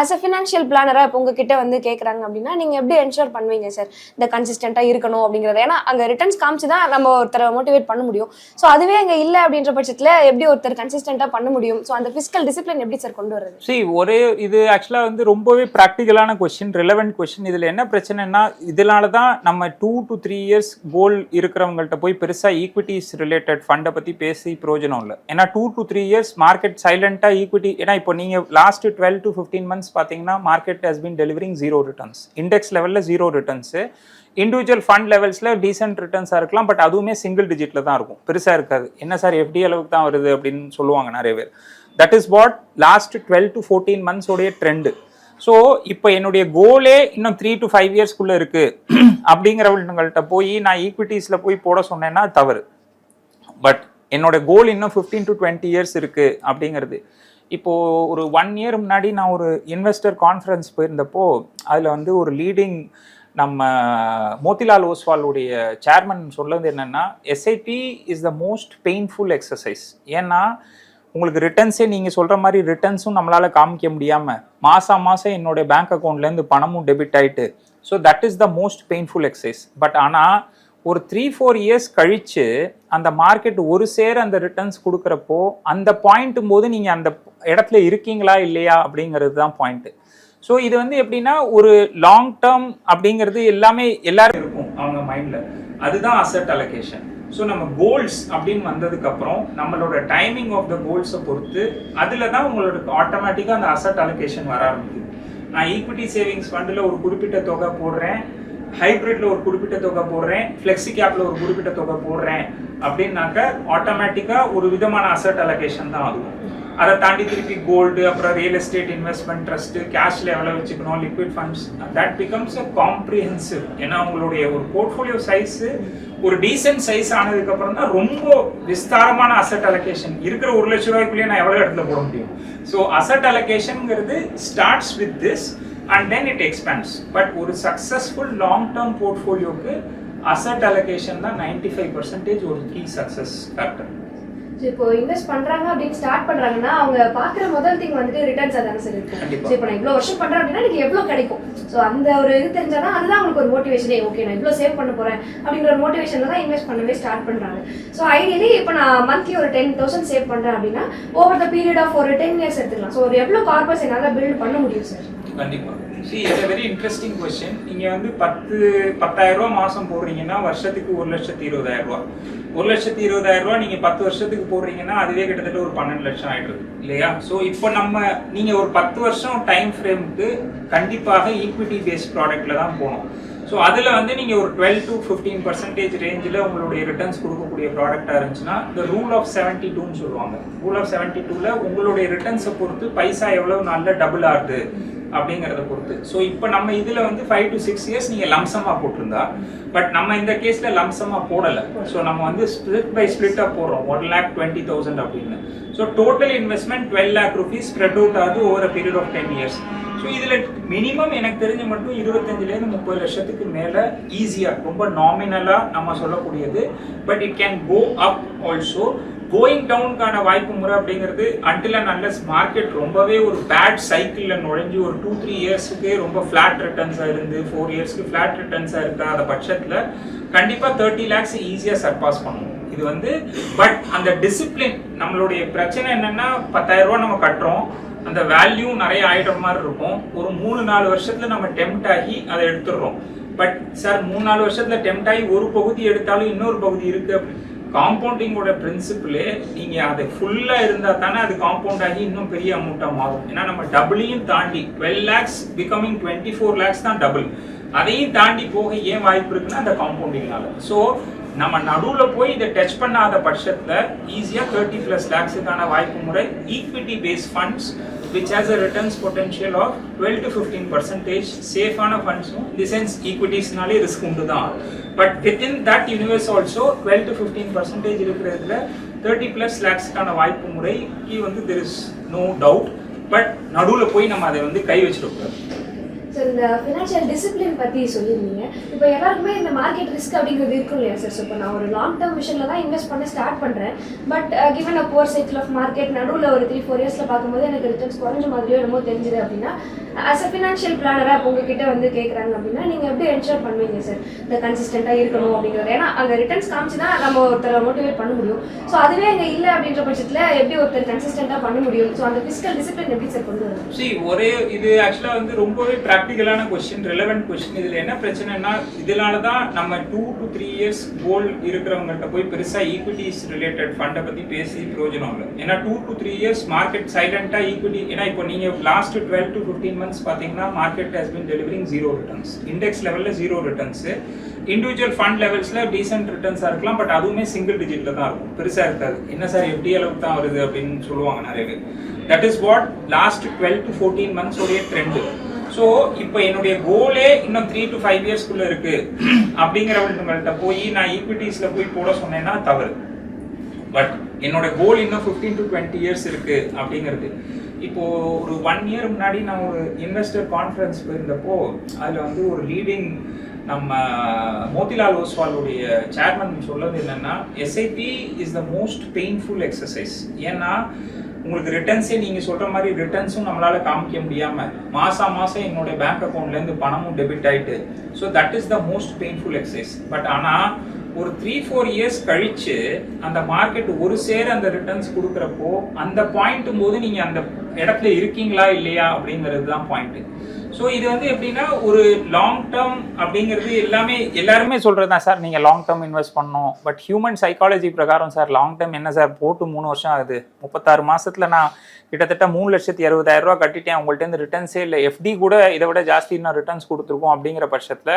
அஸ் அ ஃபினான்ஷியல் பிளானராக இப்போ உங்ககிட்ட வந்து கேட்குறாங்க அப்படின்னா நீங்கள் எப்படி என்ஷூர் பண்ணுவீங்க சார் இந்த கன்சிஸ்டண்ட்டாக இருக்கணும் அப்படிங்கிறது. ஏன்னா அங்கே ரிட்டர்ன்ஸ் காமிச்சு தான் நம்ம ஒருத்தரை மோட்டிவேட் பண்ண முடியும். ஸோ அதுவே அங்கே இல்லை அப்படின்ற பட்சத்தில் எப்படி ஒருத்தர் கன்சிஸ்டண்ட்டாக பண்ண முடியும்? ஸோ அந்த ஃபிஸிக்கல் டிசிப்ளின் எப்படி சார் கொண்டு வர்றது? சரி ஒரே இது ஆக்சுவலாக வந்து ரொம்ப ரொம்பவே ப்ராக்டிக்கலான கொஷின் ரிலவெண்ட் கொஷின் இதில் என்ன பிரச்சனைனா இதனால தான் நம்ம two to three years goal இருக்கிறவங்கள்ட்ட போய் பெருசாக ஈக்விட்டிஸ் ரிலேட்டட் ஃபண்டை பற்றி பேசி பிரயோஜனம் இல்லை. ஏன்னா two to three years market சைலண்ட்டாக ஈக்விட்டி ஏன்னா இப்போ நீங்கள் last twelve to fifteen months பார்த்தீங்கன்னா market has been delivering zero returns index லெவலில் ஜீரோ ரிட்டர்ன்ஸு இண்டிவிஜுவல் ஃபண்ட் லெவல்ஸில் டீசென்ட் ரிட்டர்ன்ஸாக இருக்கலாம் பட் அதுவுமே சிங்கிள் டிஜிட்டில் தான் இருக்கும். பெருசாக இருக்காது. என்ன சார் எஃப்டி அளவுக்கு தான் வருது அப்படின்னு சொல்லுவாங்க நிறைய பேர். That is what last twelve to fourteen மந்த்ஸோடைய trend so இப்போ என்னுடைய கோலே இன்னும் த்ரீ டு ஃபைவ் இயர்ஸ்க்குள்ளே இருக்குது அப்படிங்கிறவங்கள்ட்ட போய் நான் ஈக்விட்டிஸில் போய் போட சொன்னேன்னா தவறு. பட் என்னோட கோல் இன்னும் ஃபிஃப்டீன் டு டுவெண்ட்டி இயர்ஸ் இருக்குது அப்படிங்கிறது. இப்போது ஒரு ஒன் இயர் முன்னாடி நான் ஒரு இன்வெஸ்டர் கான்ஃபரன்ஸ் போயிருந்தப்போ அதில் வந்து ஒரு லீடிங் நம்ம மோதிலால் ஓஸ்வாலுடைய சேர்மன் சொல்லுறது என்னென்னா SIP is the most painful exercise ஏன்னா உங்களுக்கு ரிட்டர்ன்ஸே நீங்கள் சொல்கிற மாதிரி ரிட்டர்ன்ஸும் நம்மளால் காமிக்க முடியாமல் மாதம் மாதம் என்னுடைய பேங்க் அக்கௌண்ட்லேருந்து பணமும் டெபிட் ஆகிட்டு so that is the most painful exercise but ஆனால் ஒரு த்ரீ ஃபோர் இயர்ஸ் கழித்து அந்த மார்க்கெட் ஒரு சேர அந்த ரிட்டர்ன்ஸ் கொடுக்குறப்போ அந்த பாயிண்ட்டும் போது நீங்கள் அந்த இடத்துல இருக்கீங்களா இல்லையா அப்படிங்கிறது தான் பாயிண்ட்டு ஸோ இது வந்து எப்படின்னா ஒரு லாங் டேர்ம் அப்படிங்கிறது எல்லாமே எல்லாரும் இருக்கும் அவங்க மைண்டில் அதுதான் அசட் அலோகேஷன் ஸோ நம்ம கோல்ஸ் அப்படின்னு வந்ததுக்கப்புறம் நம்மளோட டைமிங் ஆஃப் த கோல்ஸை பொறுத்து அதில் தான் உங்களோட ஆட்டோமேட்டிக்காக அந்த அசட் அலோகேஷன் வர ஆரம்பிக்குது. நான் ஈக்விட்டி சேவிங்ஸ் ஃபண்டில் ஒரு குறிப்பிட்ட தொகை போடுறேன் ஹைப்ரிட்ல ஒரு குறிப்பிட்ட தொகை போடுறேன் ஃப்ளெக்ஸி கேப்பில் ஒரு குறிப்பிட்ட தொகை போடுறேன் அப்படின்னாக்க ஆட்டோமேட்டிக்காக ஒரு விதமான அசட் அலோகேஷன் தான் ஆகும். அதை தாண்டி திருப்பி கோல்டு அப்புறம் ரியல் எஸ்டேட் இன்வெஸ்ட்மெண்ட் ட்ரஸ்ட் கேஷ்ல எவ்வளோ வச்சுக்கணும் liquid funds that becomes a comprehensive ஏன்னா உங்களுடைய ஒரு போர்ட்ஃபோலியோ சைஸ் ஒரு டீசென்ட் சைஸ் ஆனதுக்கு அப்புறம் தான் ரொம்ப விஸ்தாரமான அசட் அலோகேஷன் இருக்கிற ஒரு லட்ச ரூபாய்க்குள்ளேயே நான் எவ்வளோ இடத்துல போட முடியும்? So asset அலோகேஷன்ங்கிறது starts with this and then it expands but ஒரு சக்ஸஸ்ஃபுல் லாங் டேர்ம் போர்ட்ஃபோலியோக்கு அசட் அலோகேஷன் தான் நைன்டி ஃபைவ் பர்சன்டேஜ் ஒரு கீ சக்ஸஸ் ஃபேக்டர் இப்போ இன்வெஸ்ட் பண்றாங்க அப்படின்னு ஸ்டார்ட் பண்றாங்கன்னா அவங்க பாக்குற முதல் திங் வந்துட்டு ரிட்டர்ன்ஸ் அதான சார் இருக்கு. இப்போ நான் இவ்வளோ வருஷம் பண்றேன் அப்படின்னா எனக்கு எவ்வளோ கிடைக்கும்? ஸோ அந்த ஒரு இது தெரிஞ்சாதான் அதுதான் அவங்களுக்கு ஒரு மோட்டிவேஷனே ஓகே நான் இவ்வளோ சேவ் பண்ண போறேன் அப்படிங்கிற ஒரு மோட்டிவேஷன்ல தான் இன்வெஸ்ட் பண்ணவே ஸ்டார்ட் பண்றாங்க. ஸோ ஐடியலி இப்போ நான் மந்த்லி ஒரு டென் தௌசண்ட் சேவ் பண்றேன் அப்படின்னா ஓவர் த பீரியட் ஆஃப் ஒரு டென் இயர்ஸ் எடுத்துக்கலாம். ஸோ ஒரு எவ்வளோ கார்பஸ் என்னால் பில்ட் பண்ண முடியும் சார் கண்டிப்பா. See it's very interesting question நீங்கள் வந்து பத்து பத்தாயிரம் ரூபா மாதம் போடுறீங்கன்னா வருஷத்துக்கு ஒரு லட்சத்தி இருபதாயிரம் ரூபா. ஒரு லட்சத்தி இருபதாயிரம் ரூபா நீங்கள் பத்து வருஷத்துக்கு போடுறீங்கன்னா அதுவே கிட்டத்தட்ட ஒரு பன்னெண்டு லட்சம் ஆகிடுது இல்லையா? ஸோ இப்போ நம்ம நீங்கள் ஒரு பத்து வருஷம் டைம் ஃப்ரேமுக்கு கண்டிப்பாக ஈக்விட்டி பேஸ்ட் ப்ராடக்டில் தான் போகணும். ஸோ அதில் வந்து நீங்கள் ஒரு டுவெல் டு ஃபிஃப்டீன் பர்சன்டேஜ் ரேஞ்சில் உங்களுடைய ரிட்டர்ன்ஸ் கொடுக்கக்கூடிய ப்ராடக்டாக இருந்துச்சுன்னா இந்த ரூல் ஆஃப் செவன்ட்டி டூன்னு சொல்லுவாங்க. ரூல் ஆஃப் செவன்ட்டி டூவில் உங்களுடைய ரிட்டர்ன்ஸை பொறுத்து பைசா எவ்வளோ நல்ல டபுள் ஆகுது அப்படிங்கிறத பொறுத்து. ஸோ இப்போ நம்ம இதில் வந்து ஃபைவ் டு சிக்ஸ் இயர்ஸ் நீங்கள் லம்சமாக போட்டிருந்தா பட் நம்ம இந்த கேஸில் லம்சமாக போடலை. ஸோ நம்ம வந்து ஸ்பிளிட் பை ஸ்பிளிட்டாக போடுறோம். ஒன் லேக் டுவெண்ட்டி தௌசண்ட் அப்படின்னு. So total investment twelve lakh rupees spread out ஆகுது over a period of ten years so இதில் மினிமம் எனக்கு தெரிஞ்ச மட்டும் இருபத்தஞ்சிலேருந்து முப்பது லட்சத்துக்கு மேலே ஈஸியாக ரொம்ப நாமினலாக நம்ம சொல்லக்கூடியது. But it can go up also going டவுனுக்கான வாய்ப்பு முறை அப்படிங்கிறது அன்டில் அண்ட் அன்லஸ் மார்க்கெட் ரொம்பவே ஒரு பேட் சைக்கிளில் நுழைஞ்சு ஒரு டூ த்ரீ இயர்ஸுக்கு ரொம்ப ஃப்ளாட் ரிட்டர்ன்ஸாக இருந்து ஃபோர் இயர்ஸ்க்கு ஃப்ளாட் ரிட்டர்ன்ஸாக இருக்காத பட்சத்தில் கண்டிப்பாக தேர்ட்டி லேக்ஸ் ஈஸியாக சர்பாஸ் பண்ணுவோம் இது வந்து பட் அந்த டிசிப்ளின் நம்மளுடைய பிரச்சனை என்னன்னா பத்தாயிரம் நம்ம கட்டுறோம். அந்த வேல்யூ நிறைய ஆயிடுற மாதிரி இருக்கும். ஒரு மூணு நாலு வருஷத்துல நம்ம டெம்ட் ஆகி அதை எடுத்துடுறோம். பட் சார் மூணு நாலு வருஷத்துல டெம்ட் ஆகி ஒரு பகுதி எடுத்தாலும் இன்னொரு பகுதி இருக்கு காம்பவுண்டிங்கோட பிரின்சிபிளே நீங்க அது ஃபுல்லா இருந்தா தானே அது காம்பவுண்ட் ஆகி இன்னும் பெரிய அமௌண்ட்டா மாறும். ஏன்னா நம்ம டபுளையும் தாண்டி twelve lakhs becoming twenty four lakhs தான் டபுள் அதையும் தாண்டி போக ஏன் வாய்ப்பு இருக்குன்னா அந்த காம்பவுண்டிங்னால ஸோ நம்ம நடுவில் போய் இதை டச் பண்ணாத பட்சத்தில் ஈஸியாக தேர்ட்டி ப்ளஸ் லேக்ஸுக்கான வாய்ப்பு முறை equity base funds which has a returns potential of twelve to fifteen percentage சேஃபான ஃபண்ட்ஸும் இந்த சென்ஸ் ஈக்விட்டிஸ்னாலே ரிஸ்க் உண்டு தான். But within that universe also twelve to fifteen percentage இருக்கிறதுல தேர்ட்டி ப்ளஸ் லேக்ஸ்க்கான வாய்ப்பு முறைக்கு வந்து there is no doubt but நடுவில் போய் நம்ம அதை வந்து கை வச்சிருக்கோம் சார் இந்த ஃபினான்ஷியல் டிசிப்ளின் பற்றி சொல்லியிருந்தீங்க. இப்போ எல்லாருக்குமே இந்த மார்க்கெட் ரிஸ்க் அப்படிங்கிறது இருக்கும் இல்லையா சார் ஸோ இப்போ நான் ஒரு லாங் டேர்ம் விஷனில் தான் இன்வெஸ்ட் பண்ண ஸ்டார்ட் பண்ணுறேன் but given a poor cycle of market நடுவில் ஒரு த்ரீ ஃபோர் இயர்ஸில் பார்க்கும்போது எனக்கு ரிட்டர்ன்ஸ் குறைஞ்ச மாதிரியோ என்னமோ தெரிஞ்சுது அப்படின்னா அஸ் அ ஃபினான்ஷியல் பிளானராக இப்போ உங்ககிட்ட வந்து கேட்குறாங்க அப்படின்னா நீங்கள் எப்படி என்ஷோர் பண்ணுவீங்க சார் இந்த கன்சிஸ்டண்ட்டாக இருக்கணும் அப்படிங்கிறது. ஏன்னா அந்த ரிட்டர்ன்ஸ் காமிச்சு தான் நம்ம ஒருத்தரை மோட்டிவேட் பண்ண முடியும். ஸோ அதுவே அங்கே இல்லை அப்படின்ற பட்சத்தில் எப்படி ஒருத்தர் கன்சிஸ்டண்ட்டாக பண்ண முடியும்? ஸோ அந்த ஃபிசிக்கல் டிசிப்ளின் எப்படி சார் கொண்டு வரும் see ஒரே இது ஆக்சுவலாக வந்து ரொம்பவே ப்ராக்டிக்கலான கொஸ்டின் ரெலவெண்ட் கொஸ்டின் இதில் என்ன பிரச்சனைனா இதனால தான் நம்ம two to three years goal இருக்கிறவங்கள்ட்ட போய் பெருசாக ஈக்விட்டிஸ் ரிலேட்டட் ஃபண்டை பற்றி பேசி பிரயோஜனம் இல்லை. ஏன்னா two to three years market சைலண்டா ஈக்விட்டி ஏன்னா இப்போ நீங்கள் last twelve to fifteen months பாத்தீங்கன்னா market has been delivering zero returns index லெவல்ல ஜீரோ ரிட்டர்ன்ஸ் இண்டிவிஜுவல் ஃபண்ட் லெவல்ஸ்ல டீசென்ட் ரிட்டர்ன்ஸா இருக்கலாம் பட் அதுவுமே சிங்கிள் டிஜிட்டில் தான் இருக்கும். பெருசா இருக்காது. என்ன சார் எப்படி அளவுக்கு தான் வருது அப்படின்னு சொல்லுவாங்க நிறைய பேர். That is what last twelve to fourteen months உடைய ட்ரெண்ட் ஸோ இப்போ என்னுடைய கோலே இன்னும் த்ரீ டு ஃபைவ் இயர்ஸ்க்குள்ளே இருக்கு. அப்படிங்கிறவங்கள்ட்ட போய் நான் ஈக்விட்டிஸ்ல போய் போட சொன்னேன்னா தவறு. பட் என்னோட கோல் இன்னும் ஃபிஃப்டீன் டு டுவெண்ட்டி இயர்ஸ் இருக்கு அப்படிங்கிறது. இப்போ ஒரு ஒன் இயர் முன்னாடி நான் ஒரு இன்வெஸ்டர் கான்ஃபரன்ஸ் போயிருந்தப்போ அதில் வந்து ஒரு லீடிங் நம்ம மோதிலால் ஓஸ்வாலுடைய சேர்மன் சொல்றது என்னன்னா SIP is the most painful exercise ஏன்னா உங்களுக்கு ரிட்டர்ன்ஸே நீங்கள் சொல்கிற மாதிரி ரிட்டர்ன்ஸும் நம்மளால் காமிக்க முடியாமல் மாதம் மாதம் என்னுடைய பேங்க் அக்கௌண்ட்லேருந்து பணமும் டெபிட் ஆகிட்டு so that is the most painful exercise but ஆனால் ஒரு த்ரீ ஃபோர் இயர்ஸ் கழித்து அந்த மார்க்கெட் ஒரு சேர் அந்த ரிட்டர்ன்ஸ் கொடுக்குறப்போ அந்த பாயிண்ட்டும் போது நீங்கள் அந்த இடத்துல இருக்கீங்களா இல்லையா அப்படிங்கிறது தான் பாயிண்ட்டு ஸோ இது வந்து எப்படின்னா ஒரு லாங் டேர்ம் அப்படிங்கிறது எல்லாமே எல்லாருமே சொல்கிறது தான் சார் நீங்கள் லாங் டேர்ம் இன்வெஸ்ட் பண்ணணும். பட் ஹியூமன் சைக்காலஜி பிரகாரம் சார் லாங் டேர்ம் என்ன சார் போட்டு மூணு வருஷம் ஆகுது. முப்பத்தாறு மாதத்தில் நான் கிட்டத்தட்ட மூணு லட்சத்தி அறுபதாயிரம் ரூபா கட்டிட்டேன். உங்கள்கிட்ட இருந்து ரிட்டர்ன்ஸே இல்லை. எஃப்டி கூட இதை விட ஜாஸ்தி நான் ரிட்டர்ன்ஸ் கொடுத்துருக்கோம் அப்படிங்கிற பட்சத்தில்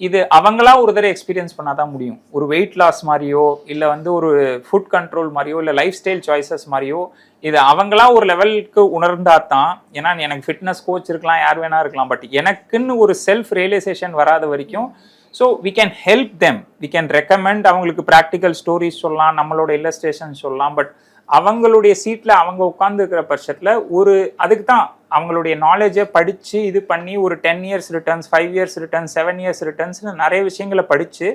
இது அவங்களா ஒரு தடவை எக்ஸ்பீரியன்ஸ் பண்ணாதான் முடியும். ஒரு வெயிட் லாஸ் மாதிரியோ இல்லை வந்து ஒரு ஃபுட் கண்ட்ரோல் மாதிரியோ இல்லை லைஃப் ஸ்டைல் சாய்ஸஸ் மாதிரியோ இது அவங்களா ஒரு லெவலுக்கு உணர்ந்தா தான் ஏன்னா எனக்கு ஃபிட்னஸ் கோச் இருக்கலாம் யார் வேணா இருக்கலாம் பட் எனக்குன்னு ஒரு செல்ஃப் ரியலைசேஷன் வராத வரைக்கும் so we can help them we can recommend அவங்களுக்கு ப்ராக்டிக்கல் ஸ்டோரிஸ் சொல்லலாம் நம்மளோட இல்லஸ்ட்ரேஷன் சொல்லலாம் பட் அவங்களுடைய சீட்டில் அவங்க உட்காந்துருக்கிற பட்சத்தில் ஒரு அதுக்கு தான் அவங்களுடைய நாலேஜை படித்து இது பண்ணி ஒரு ten years returns five years returns seven years ரிட்டர்ன்ஸ்னு நிறைய விஷயங்களை படித்து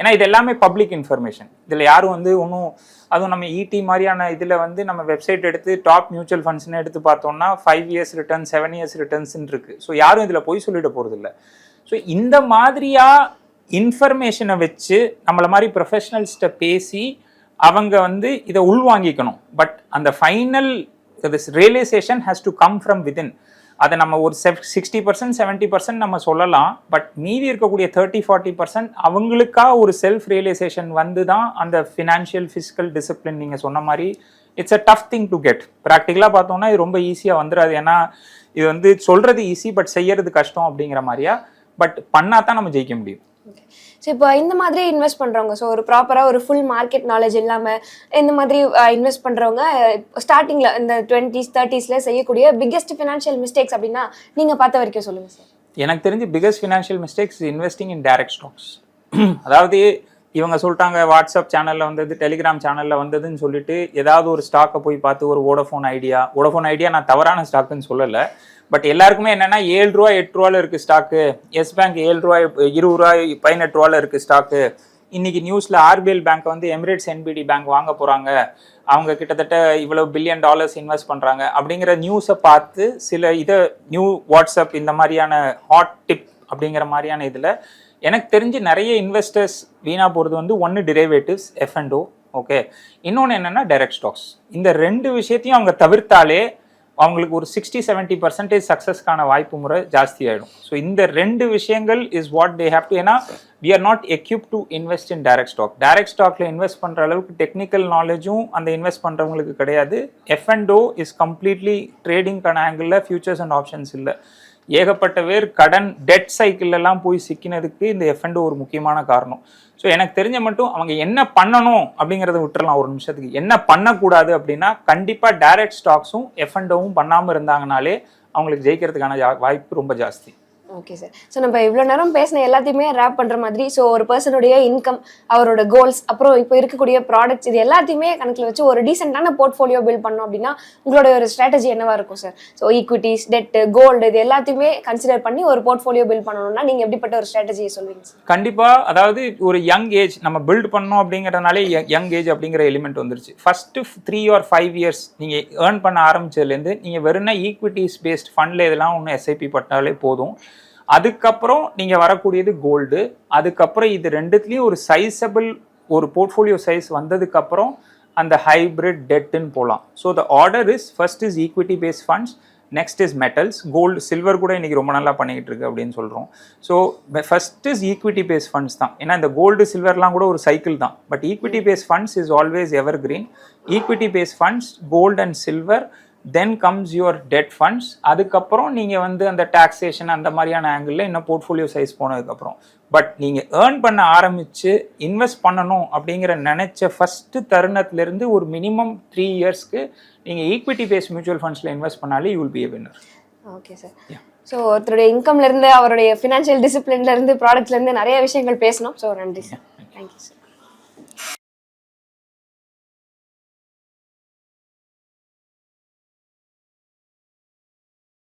ஏன்னா இது எல்லாமே பப்ளிக் இன்ஃபர்மேஷன் இதில் யாரும் வந்து ஒன்றும் அதுவும் நம்ம இடி மாதிரியான இதில் வந்து நம்ம வெப்சைட் எடுத்து டாப் மியூச்சுவல் ஃபண்ட்ஸ்னு எடுத்து பார்த்தோம்னா five years return seven years ரிட்டர்ன்ஸ்னு இருக்குது ஸோ யாரும் இதில் போய் சொல்லிட போகிறதில்ல ஸோ இந்த மாதிரியாக இன்ஃபர்மேஷனை வச்சு நம்மள மாதிரி ப்ரொஃபஷனல்ஸ்கிட்ட பேசி அவங்க வந்து இதை உள்வாங்கிக்கணும். பட் அந்த final realization has to come from within அதை நம்ம ஒரு சிக்ஸ்டி பர்சன்ட் செவன்ட்டி பர்சன்ட் நம்ம சொல்லலாம். பட் மீதி இருக்கக்கூடிய தேர்ட்டி ஃபார்ட்டி பர்சன்ட் அவங்களுக்கா ஒரு செல்ஃப் ரியலைசேஷன் வந்து தான் அந்த ஃபினான்ஷியல் ஃபிசிக்கல் டிசிப்ளின் நீங்கள் சொன்ன மாதிரி it's a tough thing to get ப்ராக்டிக்கலாக பார்த்தோம்னா இது ரொம்ப ஈஸியாக வந்துடாது ஏன்னா இது வந்து சொல்கிறது ஈஸி பட் செய்யறது கஷ்டம் அப்படிங்கிற மாதிரியா? பட் பண்ணால் தான் நம்ம ஜெயிக்க முடியும். ஸோ இப்போ இந்த மாதிரி இன்வெஸ்ட் பண்ணுறவங்க ஸோ ஒரு ப்ராப்பராக ஒரு ஃபுல் மார்க்கெட் நாலேஜ் இல்லாமல் இந்த மாதிரி இன்வெஸ்ட் பண்ணுறவங்க ஸ்டார்டிங்கில் இந்த டுவெண்ட்டிஸ் தேர்ட்டிஸில் செய்யக்கூடிய பிக்கெஸ்ட் ஃபினான்ஷியல் மிஸ்டேக்ஸ் அப்படின்னா நீங்கள் பார்த்த வரைக்கும் சொல்லுங்கள் சார் எனக்கு தெரிஞ்சு biggest financial mistakes investing in direct stocks அதாவது இவங்க சொல்லிட்டாங்க வாட்ஸ்அப் சேனலில் வந்தது டெலிகிராம் சேனலில் வந்ததுன்னு சொல்லிட்டு ஏதாவது ஒரு ஸ்டாக்கை போய் பார்த்து ஒரு வோடஃபோன் ஐடியா வோடஃபோன் ஐடியா நான் தவறான ஸ்டாக்குன்னு சொல்லலை. பட் எல்லாருக்குமே என்னென்னா ஏழு ரூபா எட்டு ரூபாவில் இருக்குது ஸ்டாக்கு எஸ் பேங்க் ஏழு ரூபாய் இருபது ரூபாய் பதினெட்டு ரூபாவில் இருக்குது ஸ்டாக்கு இன்னைக்கு நியூஸில் ஆர்பிஎல் பேங்க் வந்து எமிரேட்ஸ் என்பிடி பேங்க் வாங்க போகிறாங்க அவங்க கிட்டத்தட்ட இவ்வளோ பில்லியன் டாலர்ஸ் இன்வெஸ்ட் பண்ணுறாங்க அப்படிங்கிற நியூஸை பார்த்து சில இதை நியூ வாட்ஸ்அப் இந்த மாதிரியான ஹாட் டிப் அப்படிங்கிற மாதிரியான இதில் எனக்கு தெரிஞ்சு நிறைய இன்வெஸ்டர்ஸ் வீணா போகிறது வந்து ஒன்று டிரைவேட்டிவ்ஸ் எஃப்என்டோ ஓகே இன்னொன்று என்னென்னா டைரக்ட் ஸ்டாக்ஸ் இந்த ரெண்டு விஷயத்தையும் அவங்க தவிர்த்தாலே அவங்களுக்கு ஒரு சிக்ஸ்டி செவன்ட்டி பர்சன்டேஜ் சக்ஸஸ்க்கான வாய்ப்பு முறை ஜாஸ்தி ஆகிடும் ஸோ இந்த ரெண்டு விஷயங்கள் is what they have to ஏன்னா we are not equip to invest in direct stock direct ஸ்டாக்ல invest பண்ணுற அளவுக்கு டெக்னிக்கல் நாலேஜும் அந்த இன்வெஸ்ட் பண்ணுறவங்களுக்கு கிடையாது. F and O is completely ட்ரேடிங்கான ஆங்கிளில் ஃபியூச்சர்ஸ் அண்ட் ஆப்ஷன்ஸ் இல்லை. ஏகப்பட்ட பேர் கடன் டெட் சைக்கிள் எல்லாம் போய் சிக்கினதுக்கு இந்த எஃப்என்டோ ஒரு முக்கியமான காரணம். ஸோ எனக்கு தெரிஞ்ச மட்டும் அவங்க என்ன பண்ணணும் அப்படிங்கிறத விட்டுறலாம் ஒரு நிமிஷத்துக்கு. என்ன பண்ணக்கூடாது அப்படின்னா கண்டிப்பாக டைரக்ட் ஸ்டாக்ஸும் எஃப்என்டோவும் பண்ணாமல் இருந்தாங்கனாலே அவங்களுக்கு ஜெயிக்கிறதுக்கான வாய்ப்பு ரொம்ப ஜாஸ்தி. ஓகே சார் ஸோ நம்ம இவ்வளோ நேரம் பேசின எல்லாத்தையுமே ரேப் பண்ணுற மாதிரி ஸோ ஒரு பர்சனுடைய இன்கம் அவரோட கோல்ஸ் அப்புறம் இப்போ இருக்கக்கூடிய ப்ராடக்ட்ஸ் இது எல்லாத்தையுமே கணக்கில் வச்சு ஒரு டீசெண்டான போர்ட்ஃபோலியோ பில்ட் பண்ணோம் அப்படின்னா உங்களோட ஒரு ஸ்ட்ராட்டஜி என்னவாக இருக்கும் sir so equities debt gold இது எல்லாத்தையுமே கன்சிடர் பண்ணி ஒரு போர்ட்ஃபோலியோ பில்ட் பண்ணணும்னா நீங்கள் எப்படிப்பட்ட ஒரு ஸ்ட்ராட்டஜியை சொல்லுவீங்க சார் கண்டிப்பாக அதாவது ஒரு யங் ஏஜ் நம்ம பில்ட் பண்ணோம் அப்படிங்கிறனாலே யங் ஏஜ் அப்படிங்கிற எலிமெண்ட் வந்துருச்சு. First three or five years நீங்கள் ஏர்ன் பண்ண ஆரம்பிச்சதுலேருந்து நீங்கள் வெறும்னா ஈக்விட்டிஸ் பேஸ்ட் ஃபண்டில் இதெல்லாம் ஒன்று எஸ்ஐபி பட்டாலே போதும். அதுக்கப்புறம் நீங்கள் வரக்கூடியது கோல்டு அதுக்கப்புறம் இது ரெண்டுத்துலேயும் ஒரு சைஸபிள் ஒரு போர்ட்ஃபோலியோ சைஸ் வந்ததுக்கப்புறம் அந்த ஹைப்ரிட் டெட்டுன்னு போகலாம் so the order is first is equity based funds next is metals gold silver கூட இன்றைக்கி ரொம்ப நல்லா பண்ணிக்கிட்டு இருக்கு அப்படின்னு சொல்கிறோம் so first is equity base funds தான். ஏன்னா இந்த கோல்டு சில்வர்லாம் கூட ஒரு சைக்கிள் தான். But equity base funds is always evergreen equity base funds gold and silver then comes your debt funds அதுக்கப்புறம் நீங்கள் வந்து அந்த டாக்ஸேஷன் அந்த மாதிரியான ஆங்கிளில் இன்னும் போர்ட்ஃபோலியோ சைஸ் போனதுக்கப்புறம். பட் நீங்கள் ஏர்ன் பண்ண ஆரம்பித்து இன்வெஸ்ட் பண்ணணும் அப்படிங்கிற நினச்ச ஃபஸ்ட்டு தருணத்துலேருந்து ஒரு மினிமம் த்ரீ இயர்ஸ்க்கு நீங்கள் ஈக்விட்டி பேஸ் மியூச்சுவல் ஃபண்ட்ஸில் இன்வெஸ்ட் பண்ணாலே you will be a winner. Okay sir so ஒருத்தருடைய இன்கம்ல இருந்து அவருடைய ஃபினான்ஷியல் டிசிப்ளின்ல இருந்து ப்ராடக்ட்ல இருந்து நிறைய விஷயங்கள் பேசணும். ஸோ நன்றி சார் தேங்க்யூ சார்